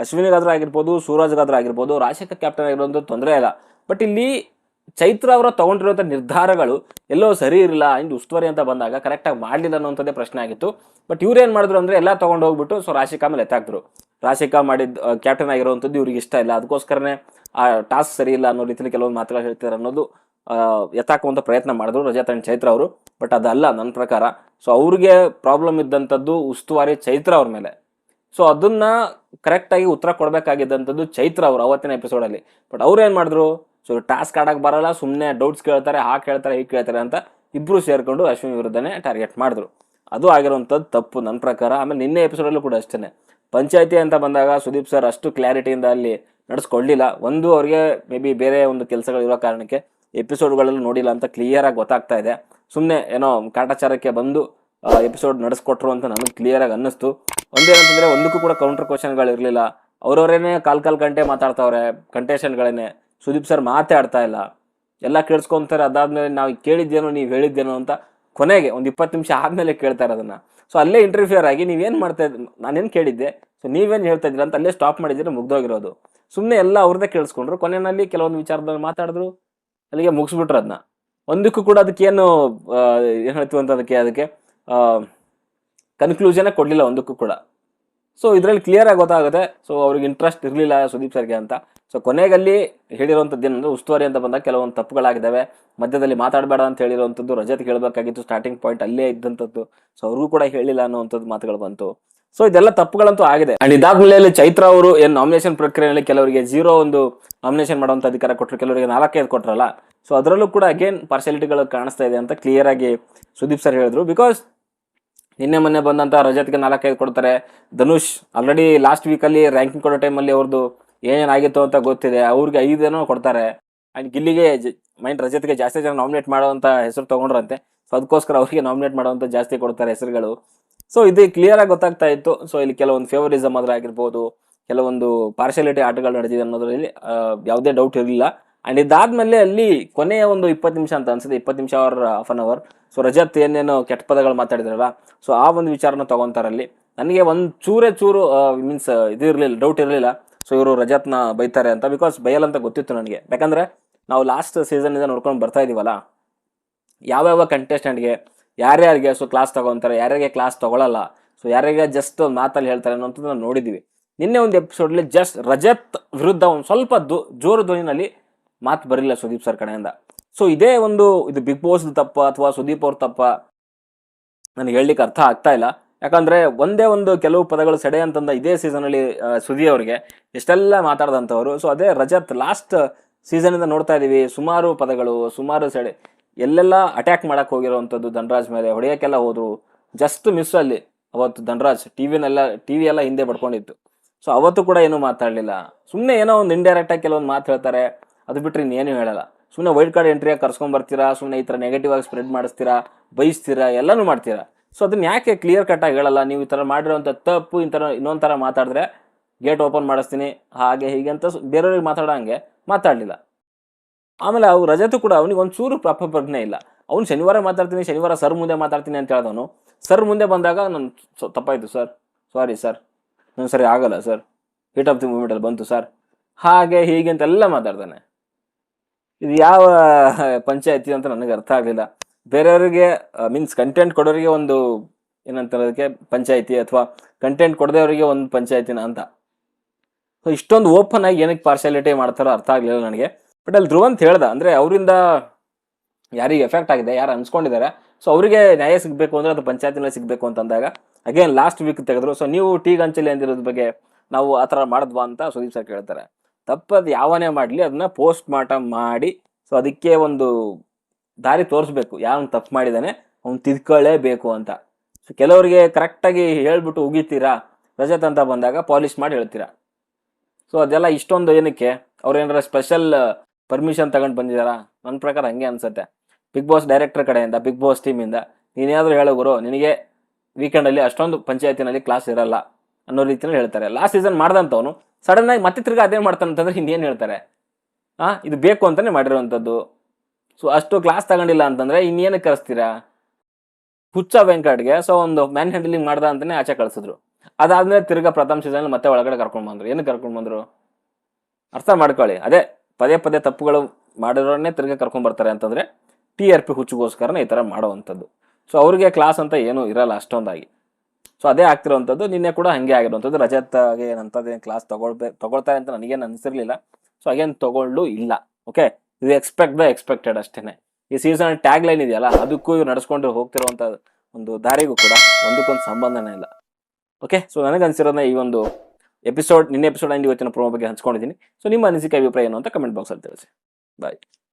ಅಶ್ವಿನಿಗಾದ್ರೂ ಆಗಿರ್ಬೋದು ಸೂರಜ್ಗಾದ್ರೂ ಆಗಿರ್ಬೋದು ರಾಶಿಕ ಕ್ಯಾಪ್ಟನ್ ಆಗಿರೋದು ತೊಂದರೆ ಇಲ್ಲ. ಬಟ್ ಇಲ್ಲಿ ಚೈತ್ರ ಅವರ ತಗೊಂಡಿರುವಂಥ ನಿರ್ಧಾರಗಳು ಎಲ್ಲೋ ಸರಿ ಇರಲಿಲ್ಲ ಇಂದು ಉಸ್ತುವಾರಿ ಅಂತ ಬಂದಾಗ ಕರೆಕ್ಟಾಗಿ ಮಾಡಲಿಲ್ಲ ಅನ್ನೋಂಥದ್ದೇ ಪ್ರಶ್ನೆ ಆಗಿತ್ತು. ಬಟ್ ಇವ್ರು ಏನು ಮಾಡಿದ್ರು ಅಂದರೆ ಎಲ್ಲ ತೊಗೊಂಡು ಹೋಗ್ಬಿಟ್ಟು ಸೊ ರಾಶಿಕಾ ಮೇಲೆ ಎತ್ತಾಕ್ತರು ರಾಶಿಕಾ ಮಾಡಿದ ಕ್ಯಾಪ್ಟನ್ ಆಗಿರುವಂಥದ್ದು ಇವ್ರಿಗೆ ಇಷ್ಟ ಇಲ್ಲ. ಅದಕ್ಕೋಸ್ಕರನೇ ಆ ಟಾಸ್ಕ್ ಸರಿ ಇಲ್ಲ ಅನ್ನೋ ರೀತಿಯಲ್ಲಿ ಕೆಲವೊಂದು ಮಾತುಗಳು ಹೇಳ್ತಾರೆ ಅನ್ನೋದು ಎತ್ತಾಕುವಂಥ ಪ್ರಯತ್ನ ಮಾಡಿದ್ರು ರಜಾ ಅಂಡ್ ಚೈತ್ರ ಅವರು. ಬಟ್ ಅದಲ್ಲ ನನ್ನ ಪ್ರಕಾರ. ಸೊ ಅವ್ರಿಗೆ ಪ್ರಾಬ್ಲಮ್ ಇದ್ದಂಥದ್ದು ಉಸ್ತುವಾರಿ ಚೈತ್ರ ಅವ್ರ ಮೇಲೆ. ಸೊ ಅದನ್ನ ಕರೆಕ್ಟಾಗಿ ಉತ್ತರ ಕೊಡಬೇಕಾಗಿದ್ದಂಥದ್ದು ಚೈತ್ರ ಅವರು ಅವತ್ತಿನ ಎಪಿಸೋಡಲ್ಲಿ ಬಟ್ ಅವ್ರು ಏನು ಮಾಡಿದ್ರು? ಸೊ ಟಾಸ್ಕ್ ಆಡಕ್ಕೆ ಬರಲ್ಲ ಸುಮ್ಮನೆ ಡೌಟ್ಸ್ ಕೇಳ್ತಾರೆ ಹಾಕ್ ಕೇಳ್ತಾರೆ, ಹೀಗೆ ಕೇಳ್ತಾರೆ ಅಂತ ಇಬ್ರು ಸೇರ್ಕೊಂಡು ಅಶ್ವಿನಿ ವಿರುದ್ಧನೇ ಟಾರ್ಗೆಟ್ ಮಾಡಿದ್ರು. ಅದು ಆಗಿರುವಂಥದ್ದು ತಪ್ಪು ನನ್ನ ಪ್ರಕಾರ. ಆಮೇಲೆ ನಿನ್ನೆ ಎಪಿಸೋಡಲ್ಲೂ ಕೂಡ ಅಷ್ಟೇ ಪಂಚಾಯತಿ ಅಂತ ಬಂದಾಗ ಸುದೀಪ್ ಸರ್ ಅಷ್ಟು ಕ್ಲಾರಿಟಿಯಿಂದ ಅಲ್ಲಿ ನಡೆಸ್ಕೊಳ್ಳಿಲ್ಲ ಒಂದು ಅವ್ರಿಗೆ ಮೇ ಬಿ ಬೇರೆ ಒಂದು ಕೆಲಸಗಳು ಇರೋ ಕಾರಣಕ್ಕೆ ಎಪಿಸೋಡ್ಗಳಲ್ಲೂ ನೋಡಿಲ್ಲ ಅಂತ ಕ್ಲಿಯರಾಗಿ ಗೊತ್ತಾಗ್ತಾ ಇದೆ. ಸುಮ್ಮನೆ ಏನೋ ಕಾಟಾಚಾರಕ್ಕೆ ಬಂದು ಎಪಿಸೋಡ್ ನಡೆಸ್ಕೊಟ್ರು ಅಂತ ನನಗೆ ಕ್ಲಿಯರಾಗಿ ಅನ್ನಿಸ್ತು. ಒಂದೇನಂತಂದ್ರೆ ಒಂದಕ್ಕೂ ಕೂಡ ಕೌಂಟರ್ ಕ್ವಶನ್ಗಳು ಇರಲಿಲ್ಲ. ಅವ್ರವರೇನೆ ಕಾಲ್ ಕಾಲ್ ಗಂಟೆ ಮಾತಾಡ್ತಾವ್ರೆ ಕಂಟೆಷನ್ಗಳೇನೆ ಸುದೀಪ್ ಸರ್ ಮಾತಾಡ್ತಾ ಇಲ್ಲ. ಎಲ್ಲ ಕೇಳಿಸ್ಕೊಂತಾರೆ, ಅದಾದ್ಮೇಲೆ ನಾವು ಕೇಳಿದ್ದೇನೋ, ನೀವು ಹೇಳಿದ್ದೇನೋ ಅಂತ ಕೊನೆಗೆ ಒಂದು ಇಪ್ಪತ್ತು ನಿಮಿಷ ಆದ್ಮೇಲೆ ಕೇಳ್ತಾರೆ ಅದನ್ನ ಸೊ ಅಲ್ಲೇ ಇಂಟರ್ಫಿಯರ್ ಆಗಿ ನೀವೇನು ಮಾಡ್ತಾ ಇದ್, ನಾನೇನು ಕೇಳಿದ್ದೆ? ಸೊ ನೀವೇನು ಹೇಳ್ತಾ ಇದ್ದೀರಾ ಅಂತ ಅಲ್ಲೇ ಸ್ಟಾಪ್ ಮಾಡಿದ್ರೆ ಮುಗ್ದೋಗಿರೋದು. ಸುಮ್ಮನೆ ಎಲ್ಲ ಅವ್ರದ್ದೇ ಕೇಳಿಸ್ಕೊಂಡ್ರು. ಕೊನೆಯಲ್ಲಿ ಕೆಲವೊಂದು ವಿಚಾರದಲ್ಲಿ ಮಾತಾಡಿದ್ರು. ಅಲ್ಲಿಗೆ ಮುಗಿಸ್ಬಿಟ್ರು ಅದನ್ನ ಒಂದಕ್ಕೂ ಕೂಡ ಅದಕ್ಕೆ ಏನು ಏನು ಹೇಳ್ತೀವಿ ಅಂತ ಅದಕ್ಕೆ ಅದಕ್ಕೆ? ಕನ್ಕ್ಲೂಷನೇ ಕೊಡಲಿಲ್ಲ ಒಂದಕ್ಕೂ ಕೂಡ. ಸೊ ಇದರಲ್ಲಿ ಕ್ಲಿಯರ್ ಆಗಿ ಗೊತ್ತಾಗುತ್ತೆ. ಸೊ ಅವ್ರಿಗೆ ಇಂಟ್ರೆಸ್ಟ್ ಇರಲಿಲ್ಲ ಸುದೀಪ್ ಸರ್ಗೆ ಅಂತ. ಸೊ ಕೊನೆಗಲ್ಲಿ ಹೇಳಿರುವಂಥದ್ದು ಏನಂದ್ರೆ ಉಸ್ತುವಾರಿ ಅಂತ ಬಂದಾಗ ಕೆಲವೊಂದು ತಪ್ಪುಗಳಾಗಿದ್ದಾವೆ. ಮಧ್ಯದಲ್ಲಿ ಮಾತಾಡಬೇಡ ಅಂತ ಹೇಳಿರುವಂಥದ್ದು, ರಜತ್ ಹೇಳಬೇಕಾಗಿತ್ತು ಸ್ಟಾರ್ಟಿಂಗ್ ಪಾಯಿಂಟ್ ಅಲ್ಲೇ ಇದ್ದಂಥದ್ದು. ಸೊ ಅವ್ರಿಗೂ ಕೂಡ ಹೇಳಿಲ್ಲ ಅನ್ನೋವಂಥದ್ದು ಮಾತುಗಳು ಬಂತು. ಸೊ ಇದೆಲ್ಲ ತಪ್ಪುಗಳಂತೂ ಆಗಿದೆ. ಅಂಡ್ ಇದಾದ್ಮೇಲೆ ಚೈತ್ರ ಅವರು ಏನು ನಾಮಿನೇಷನ್ ಪ್ರಕ್ರಿಯೆಯಲ್ಲಿ ಕೆಲವರಿಗೆ ಜೀರೋ ಒಂದು ನಾಮಿನೇಷನ್ ಮಾಡುವಂಥ ಅಧಿಕಾರ ಕೊಟ್ಟರು ಕೆಲವರಿಗೆ ನಾಲ್ಕೈದು ಕೊಟ್ಟರಲ್ಲ ಸೊ ಅದರಲ್ಲೂ ಕೂಡ ಅಗೇನ್ ಪಾರ್ಶಾಲಿಟಿಗಳು ಕಾಣಿಸ್ತಾ ಇದೆ ಅಂತ ಕ್ಲಿಯರ್ ಆಗಿ ಸುದೀಪ್ ಸರ್ ಹೇಳಿದ್ರು. ಬಿಕಾಸ್ ನಿನ್ನೆ ಮೊನ್ನೆ ಬಂದಂತ ರಜತ್ಗೆ ನಾಲ್ಕೈದು ಕೊಡ್ತಾರೆ. ಧನುಷ್ ಆಲ್ರೆಡಿ ಲಾಸ್ಟ್ ವೀಕಲ್ಲಿ ರ್ಯಾಂಕಿಂಗ್ ಕೊಡೋ ಟೈಮಲ್ಲಿ ಅವ್ರದ್ದು ಏನೇನಾಗಿತ್ತು ಅಂತ ಗೊತ್ತಿದೆ. ಅವ್ರಿಗೆ ಐದೇನೋ ಕೊಡ್ತಾರೆ. ಆ್ಯಂಡ್ ಗಿಲ್ಲಿಗೆ ಮೈಂಡ್ ರಜತ್ಗೆ ಜಾಸ್ತಿ ಜನ ನಾಮಿನೇಟ್ ಮಾಡೋವಂಥ ಹೆಸರು ತೊಗೊಂಡ್ರಂತೆ. ಸೊ ಅದಕ್ಕೋಸ್ಕರ ಅವರಿಗೆ ನಾಮಿನೇಟ್ ಮಾಡೋವಂಥ ಜಾಸ್ತಿ ಕೊಡ್ತಾರೆ ಹೆಸರುಗಳು. ಸೊ ಇದು ಕ್ಲಿಯರ್ ಆಗಿ ಗೊತ್ತಾಗ್ತಾ ಇತ್ತು. ಸೊ ಇಲ್ಲಿ ಕೆಲವೊಂದು ಫೇವರಿಸಮ್ ಆದ್ರೆ ಆಗಿರ್ಬೋದು, ಕೆಲವೊಂದು ಪಾರ್ಶಾಲಿಟಿ ಆಟಗಳು ನಡೆದಿದೆ ಅನ್ನೋದ್ರಲ್ಲಿ ಯಾವುದೇ ಡೌಟ್ ಇರಲಿಲ್ಲ. ಆ್ಯಂಡ್ ಇದಾದ್ಮೇಲೆ ಅಲ್ಲಿ ಕೊನೆಯ ಒಂದು ಇಪ್ಪತ್ತು ನಿಮಿಷ ಅಂತ ಅನ್ಸುತ್ತೆ. ಇಪ್ಪತ್ತು ನಿಮಿಷ hour half an hour so Rajat ಏನೇನು ಕೆಟ್ಟ ಪದಗಳು ಮಾತಾಡಿದ್ರಲ್ಲ ಸೊ ಆ ಒಂದು ವಿಚಾರನ ತಗೊಂತಾರಲ್ಲಿ. ನನಗೆ ಒಂದು ಚೂರೇ ಚೂರು ಮೀನ್ಸ್ ಇದು ಇರಲಿಲ್ಲ ಡೌಟ್ ಇರಲಿಲ್ಲ. ಸೊ ಇವರು ರಜತ್ನ ಬೈತಾರೆ ಅಂತ ಬಿಕಾಸ್ ಬೈಯಲ್ಲ ಅಂತ ಗೊತ್ತಿತ್ತು ನನಗೆ. ಯಾಕಂದ್ರೆ ನಾವು ಲಾಸ್ಟ್ ಸೀಸನ್ ಇಂದ ನೋಡ್ಕೊಂಡು ಬರ್ತಾ ಇದೀವಲ್ಲ? ಯಾವ್ಯಾವ ಕಂಟೆಸ್ಟೆಂಟ್ಗೆ ಯಾರ್ಯಾರಿಗೆ, ಸೊ ಕ್ಲಾಸ್ ತಗೊಂತಾರೆ, ಯಾರ್ಯಾರಿಗೆ ಕ್ಲಾಸ್ ತಗೊಳ್ಳಲ್ಲ ಸೊ ಯಾರ್ಯಾರಿಗೆ ಜಸ್ಟ್ ಒಂದು ಮಾತಲ್ಲಿ ಹೇಳ್ತಾರೆ ಅನ್ನೋಂಥದ್ದು ನಾವು ನೋಡಿದ್ದೀವಿ ನಿನ್ನೆ ಒಂದು ಎಪಿಸೋಡ್ಲಿ ಜಸ್ಟ್ ರಜತ್ ವಿರುದ್ಧ ಒಂದು ಸ್ವಲ್ಪ ದು, ಜೋರು ಧ್ವನಿನಲ್ಲಿ ಮಾತು ಬರಲಿಲ್ಲ ಸುದೀಪ್ ಸರ್ ಕಡೆಯಿಂದ. ಸೊ ಇದೇ ಒಂದು ಇದು ಬಿಗ್ ಬಾಸ್ ತಪ್ಪ ಅಥವಾ ಸುದೀಪ್ ಅವ್ರ ತಪ್ಪ ನನಗೆ ಹೇಳಲಿಕ್ಕೆ ಅರ್ಥ ಆಗ್ತಾ ಇಲ್ಲ. ಯಾಕಂದ್ರೆ ಒಂದೇ ಒಂದು ಕೆಲವು ಪದಗಳು ಸೆಡೆ ಅಂತಂದ ಇದೇ ಸೀಸನಲ್ಲಿ ಸುದಿ ಅವರಿಗೆ ಎಷ್ಟೆಲ್ಲ ಮಾತಾಡ್ದಂಥವ್ರು ಸೊ ಅದೇ ರಜತ್ ಲಾಸ್ಟ್ ಸೀಸನ್ ಇಂದ ನೋಡ್ತಾ ಇದೀವಿ. ಸುಮಾರು ಪದಗಳು, ಸುಮಾರು ಸೆಡೆ, ಎಲ್ಲೆಲ್ಲ ಅಟ್ಯಾಕ್ ಮಾಡಕ್ ಹೋಗಿರುವಂಥದ್ದು ಧನರಾಜ್ ಮೇಲೆ ಹೊಡೆಯಕ್ಕೆಲ್ಲ ಹೋದ್ರು. ಜಸ್ಟ್ ಮಿಸ್ ಅಲ್ಲಿ ಅವತ್ತು ಧನರಾಜ್ ಟಿವಿನೆಲ್ಲ ಟಿವಿ ಎಲ್ಲ ಹಿಂದೆ ಪಡ್ಕೊಂಡಿತ್ತು ಸೊ ಅವತ್ತು ಕೂಡ ಏನು ಮಾತಾಡಲಿಲ್ಲ. ಸುಮ್ಮನೆ ಏನೋ ಒಂದು ಇಂಡೈರೆಕ್ಟ್ ಆಗಿ ಕೆಲವೊಂದು ಮಾತು ಹೇಳ್ತಾರೆ. ಅದು ಬಿಟ್ಟರೆ ಇನ್ನೇನು ಹೇಳಲ್ಲ. ಸುಮ್ಮನೆ ವೈಟ್ ಕಾರ್ಡ್ ಎಂಟ್ರಿಯಾಗಿ ಕರ್ಸ್ಕೊಂಡ್ ಬರ್ತೀರಾ ಸುಮ್ಮನೆ ಈ ಥರ ನೆಗೆಟಿವ್ ಆಗಿ ಸ್ಪ್ರೆಡ್ ಮಾಡಿಸ್ತೀರಾ ಬಯಸ್ತೀರಾ ಎಲ್ಲನೂ ಮಾಡ್ತೀರಾ. ಸೊ ಅದನ್ನ ಯಾಕೆ ಕ್ಲಿಯರ್ ಕಟ್ ಆಗಿ ಹೇಳಲ್ಲ? ನೀವು ಈ ಥರ ಮಾಡಿರೋಂಥ ತಪ್ಪು, ಈ ಥರ ಇನ್ನೊಂದು ಥರ ಮಾತಾಡಿದ್ರೆ ಗೇಟ್ ಓಪನ್ ಮಾಡಿಸ್ತೀನಿ, ಹಾಗೆ ಹೀಗೆ ಅಂತ ಬೇರೆಯವ್ರಿಗೆ ಮಾತಾಡೋ ಹಂಗೆ ಮಾತಾಡಲಿಲ್ಲ. ಆಮೇಲೆ ಅವ್ರು ರಜತು ಕೂಡ ಅವನಿಗೆ ಒಂದು ಚೂರು ಪ್ರಾಪ ಪ್ರಜ್ಞೆ ಇಲ್ಲ. ಅವ್ನು ಶನಿವಾರ ಮಾತಾಡ್ತೀನಿ, ಶನಿವಾರ ಸರ್ ಮುಂದೆ ಮಾತಾಡ್ತೀನಿ ಅಂತ ಹೇಳ್ದವನು. ಸರ್ ಮುಂದೆ ಬಂದಾಗ ನಾನು ತಪ್ಪಾಯಿತು ಸರ್ ಸಾರಿ ಸರ್ ನಾನು ಸರಿ ಆಗಲ್ಲ ಸರ್ ಹೀಟ್ ಆಫ್ ದಿ ಮೂಮೆಂಟಲ್ಲಿ ಬಂತು ಸರ್ ಹಾಗೆ ಹೀಗೆ ಅಂತೆಲ್ಲ ಮಾತಾಡ್ತಾನೆ. ಇದು ಯಾವ, [LAUGHS] ಪಂಚಾಯತಿ ಅಂತ ನನಗೆ ಅರ್ಥ ಆಗಲಿಲ್ಲ. ಬೇರೆಯವರಿಗೆ ಮೀನ್ಸ್ ಕಂಟೆಂಟ್ ಕೊಡೋರಿಗೆ ಒಂದು, ಏನಂತಾರೆ ಅದಕ್ಕೆ, ಪಂಚಾಯತಿ ಅಥವಾ ಕಂಟೆಂಟ್ ಕೊಡದವರಿಗೆ ಒಂದು ಪಂಚಾಯತಿನ ಅಂತ. ಸೊ ಇಷ್ಟೊಂದು ಓಪನ್ ಆಗಿ ಏನಕ್ಕೆ ಪಾರ್ಶಾಲಿಟಿ ಮಾಡ್ತಾರೋ ಅರ್ಥ ಆಗಲಿಲ್ಲ ನನಗೆ. ಬಟ್ ಅಲ್ಲಿ ಧ್ರುವಂತ್ ಹೇಳ್ದ, ಅಂದರೆ ಅವರಿಂದ ಯಾರಿಗೆ ಎಫೆಕ್ಟ್ ಆಗಿದೆ, ಯಾರು ಅನ್ಸ್ಕೊಂಡಿದ್ದಾರೆ ಸೊ ಅವರಿಗೆ ನ್ಯಾಯ ಸಿಗಬೇಕು ಅಂದರೆ ಅದು ಪಂಚಾಯತಿನಲ್ಲಿ ಸಿಗಬೇಕು ಅಂತ ಅಂದಾಗ ಅಗೇನ್ ಲಾಸ್ಟ್ ವೀಕ್ ತೆಗೆದ್ರು. ಸೊ ನೀವು ಟೀ ಗಂಚಲಿ ಅಂದಿರೋದ್ರ ಬಗ್ಗೆ ನಾವು ಆ ಥರ ಮಾಡಿದ್ವಾ ಅಂತ ಸುದೀಪ್ ಸರ್ ಕೇಳ್ತಾರೆ. ತಪ್ಪದು ಯಾವನೇ ಮಾಡಲಿ ಅದನ್ನ ಪೋಸ್ಟ್ ಮಾರ್ಟಮ್ ಮಾಡಿ ಸೊ ಅದಕ್ಕೆ ಒಂದು ದಾರಿ ತೋರಿಸ್ಬೇಕು. ಯಾವನು ತಪ್ಪು ಮಾಡಿದ್ದಾನೆ ಅವ್ನು ತಿದ್ಕೊಳ್ಳೇಬೇಕು ಅಂತ. ಸೊ ಕೆಲವರಿಗೆ ಕರೆಕ್ಟಾಗಿ ಹೇಳ್ಬಿಟ್ಟು ಉಗಿತೀರಾ, ರಜತ್ ಅಂತ ಬಂದಾಗ ಪಾಲಿಶ್ ಮಾಡಿ ಹೇಳ್ತೀರಾ? ಸೊ ಅದೆಲ್ಲ ಇಷ್ಟೊಂದು ಏನಕ್ಕೆ? ಅವ್ರು ಏನಾರ ಸ್ಪೆಷಲ್ ಪರ್ಮಿಷನ್ ತಗೊಂಡು ಬಂದಿದ್ದಾರಾ ನನ್ನ ಪ್ರಕಾರ ಹಂಗೆ ಅನ್ಸುತ್ತೆ. ಬಿಗ್ ಬಾಸ್ ಡೈರೆಕ್ಟರ್ ಕಡೆಯಿಂದ ಬಿಗ್ ಬಾಸ್ ಟೀಮಿಂದ ನೀನೇನಾದರೂ ಹೇಳೋ ಗುರು, ನಿನಗೆ ವೀಕೆಂಡಲ್ಲಿ ಅಷ್ಟೊಂದು ಪಂಚಾಯತಿನಲ್ಲಿ ಕ್ಲಾಸ್ ಇರಲ್ಲ ಅನ್ನೋ ರೀತಿಯಲ್ಲಿ ಹೇಳ್ತಾರೆ. ಲಾಸ್ಟ್ ಸೀಸನ್ ಮಾಡ್ದಂಥವನು ಸಡನ್ ಆಗಿ ಮತ್ತೆ ತಿರ್ಗಾ ಅದೇ ಮಾಡ್ತಾನೆ ಅಂತಂದ್ರೆ ಹಿಂದೇನು ಹೇಳ್ತಾರೆ? ಆ, ಇದು ಬೇಕು ಅಂತಾನೆ ಮಾಡಿರುವಂಥದ್ದು. ಸೊ ಅಷ್ಟು ಕ್ಲಾಸ್ ತಗೊಂಡಿಲ್ಲ ಅಂತಂದ್ರೆ ಇನ್ನೇನು ಕರೆಸ್ತೀರಾ? ಹುಚ್ಚ ವೆಂಕಟ್ಗೆ ಸೊ ಒಂದು ಮ್ಯಾನ್ ಹ್ಯಾಂಡಲಿಂಗ್ ಮಾಡ್ದ ಅಂತಾನೆ ಆಚೆ ಕಳಿಸಿದ್ರು. ಅದಾದ್ಮೇಲೆ ತಿರ್ಗಾ ಪ್ರಥಮ ಸೀಸನ್ ಮತ್ತೆ ಒಳಗಡೆ ಕರ್ಕೊಂಡು ಬಂದ್ರು. ಏನು ಕರ್ಕೊಂಡು ಬಂದ್ರು? ಅರ್ಥ ಮಾಡ್ಕೊಳ್ಳಿ. ಅದೇ, ಪದೇ ಪದೇ ತಪ್ಪುಗಳು ಮಾಡಿರೋನೇ ತಿರ್ಗಾ ಕರ್ಕೊಂಡು ಬರ್ತಾರೆ ಅಂತಂದ್ರೆ ಟಿ ಆರ್ ಪಿ ಹುಚ್ಚುಗೋಸ್ಕರನೇ ಈ ಥರ ಮಾಡುವಂಥದ್ದು. ಸೊ ಅವ್ರಿಗೆ ಕ್ಲಾಸ್ ಅಂತ ಏನೂ ಇರಲ್ಲ ಅಷ್ಟೊಂದಾಗಿ. ಸೊ ಅದೇ ಆಗ್ತಿರುವಂಥದ್ದು. ನಿನ್ನೆ ಕೂಡ ಹಂಗೆ ಆಗಿರುವಂಥದ್ದು. ರಜತ್ಗೆ ಏನಂತದ್ದು ಕ್ಲಾಸ್ ತಗೊಳ್ಬೇಕು ತಗೊಳ್ತಾರೆ ಅಂತ ನನಗೇನು ಅನಿಸಿರ್ಲಿಲ್ಲ. ಸೊ ಅಗೇನ್ ತಗೊಂಡು ಇಲ್ಲ. ಓಕೆ ಇದು ಎಕ್ಸ್ಪೆಕ್ಟ್ ದ ಎಕ್ಸ್ಪೆಕ್ಟೆಡ್ ಅಷ್ಟೇ ಈ ಸೀಸನ್ ಟ್ಯಾಗ್ ಲೈನ್ ಇದೆಯಲ್ಲ, ಅದಕ್ಕೂ ಇವ್ರು ನಡೆಸ್ಕೊಂಡು ಹೋಗ್ತಿರುವಂಥ ಒಂದು ದಾರಿಗೂ ಕೂಡ ಒಂದಕ್ಕೊಂದು ಸಂಬಂಧನೇ ಇಲ್ಲ. ಓಕೆ ಸೊ ನನಗೆ ಅನಿಸಿರೋದನ್ನ ಈ ಒಂದು ಎಪಿಸೋಡ್ ನಿನ್ನೆ ಎಪಿಸೋಡ್ ಆ್ಯಂಡ್ ಇವತ್ತಿನ ಪ್ರೋಮೋ ಬಗ್ಗೆ ಹಂಚ್ಕೊಂಡಿದ್ದೀನಿ. ಸೊ ನಿಮ್ಮ ಅನಿಸಿಕೆ, ಅಭಿಪ್ರಾಯ ಏನು ಅಂತ ಕಮೆಂಟ್ ಬಾಕ್ಸಲ್ಲಿ ತಿಳಿಸಿ. ಬಾಯ್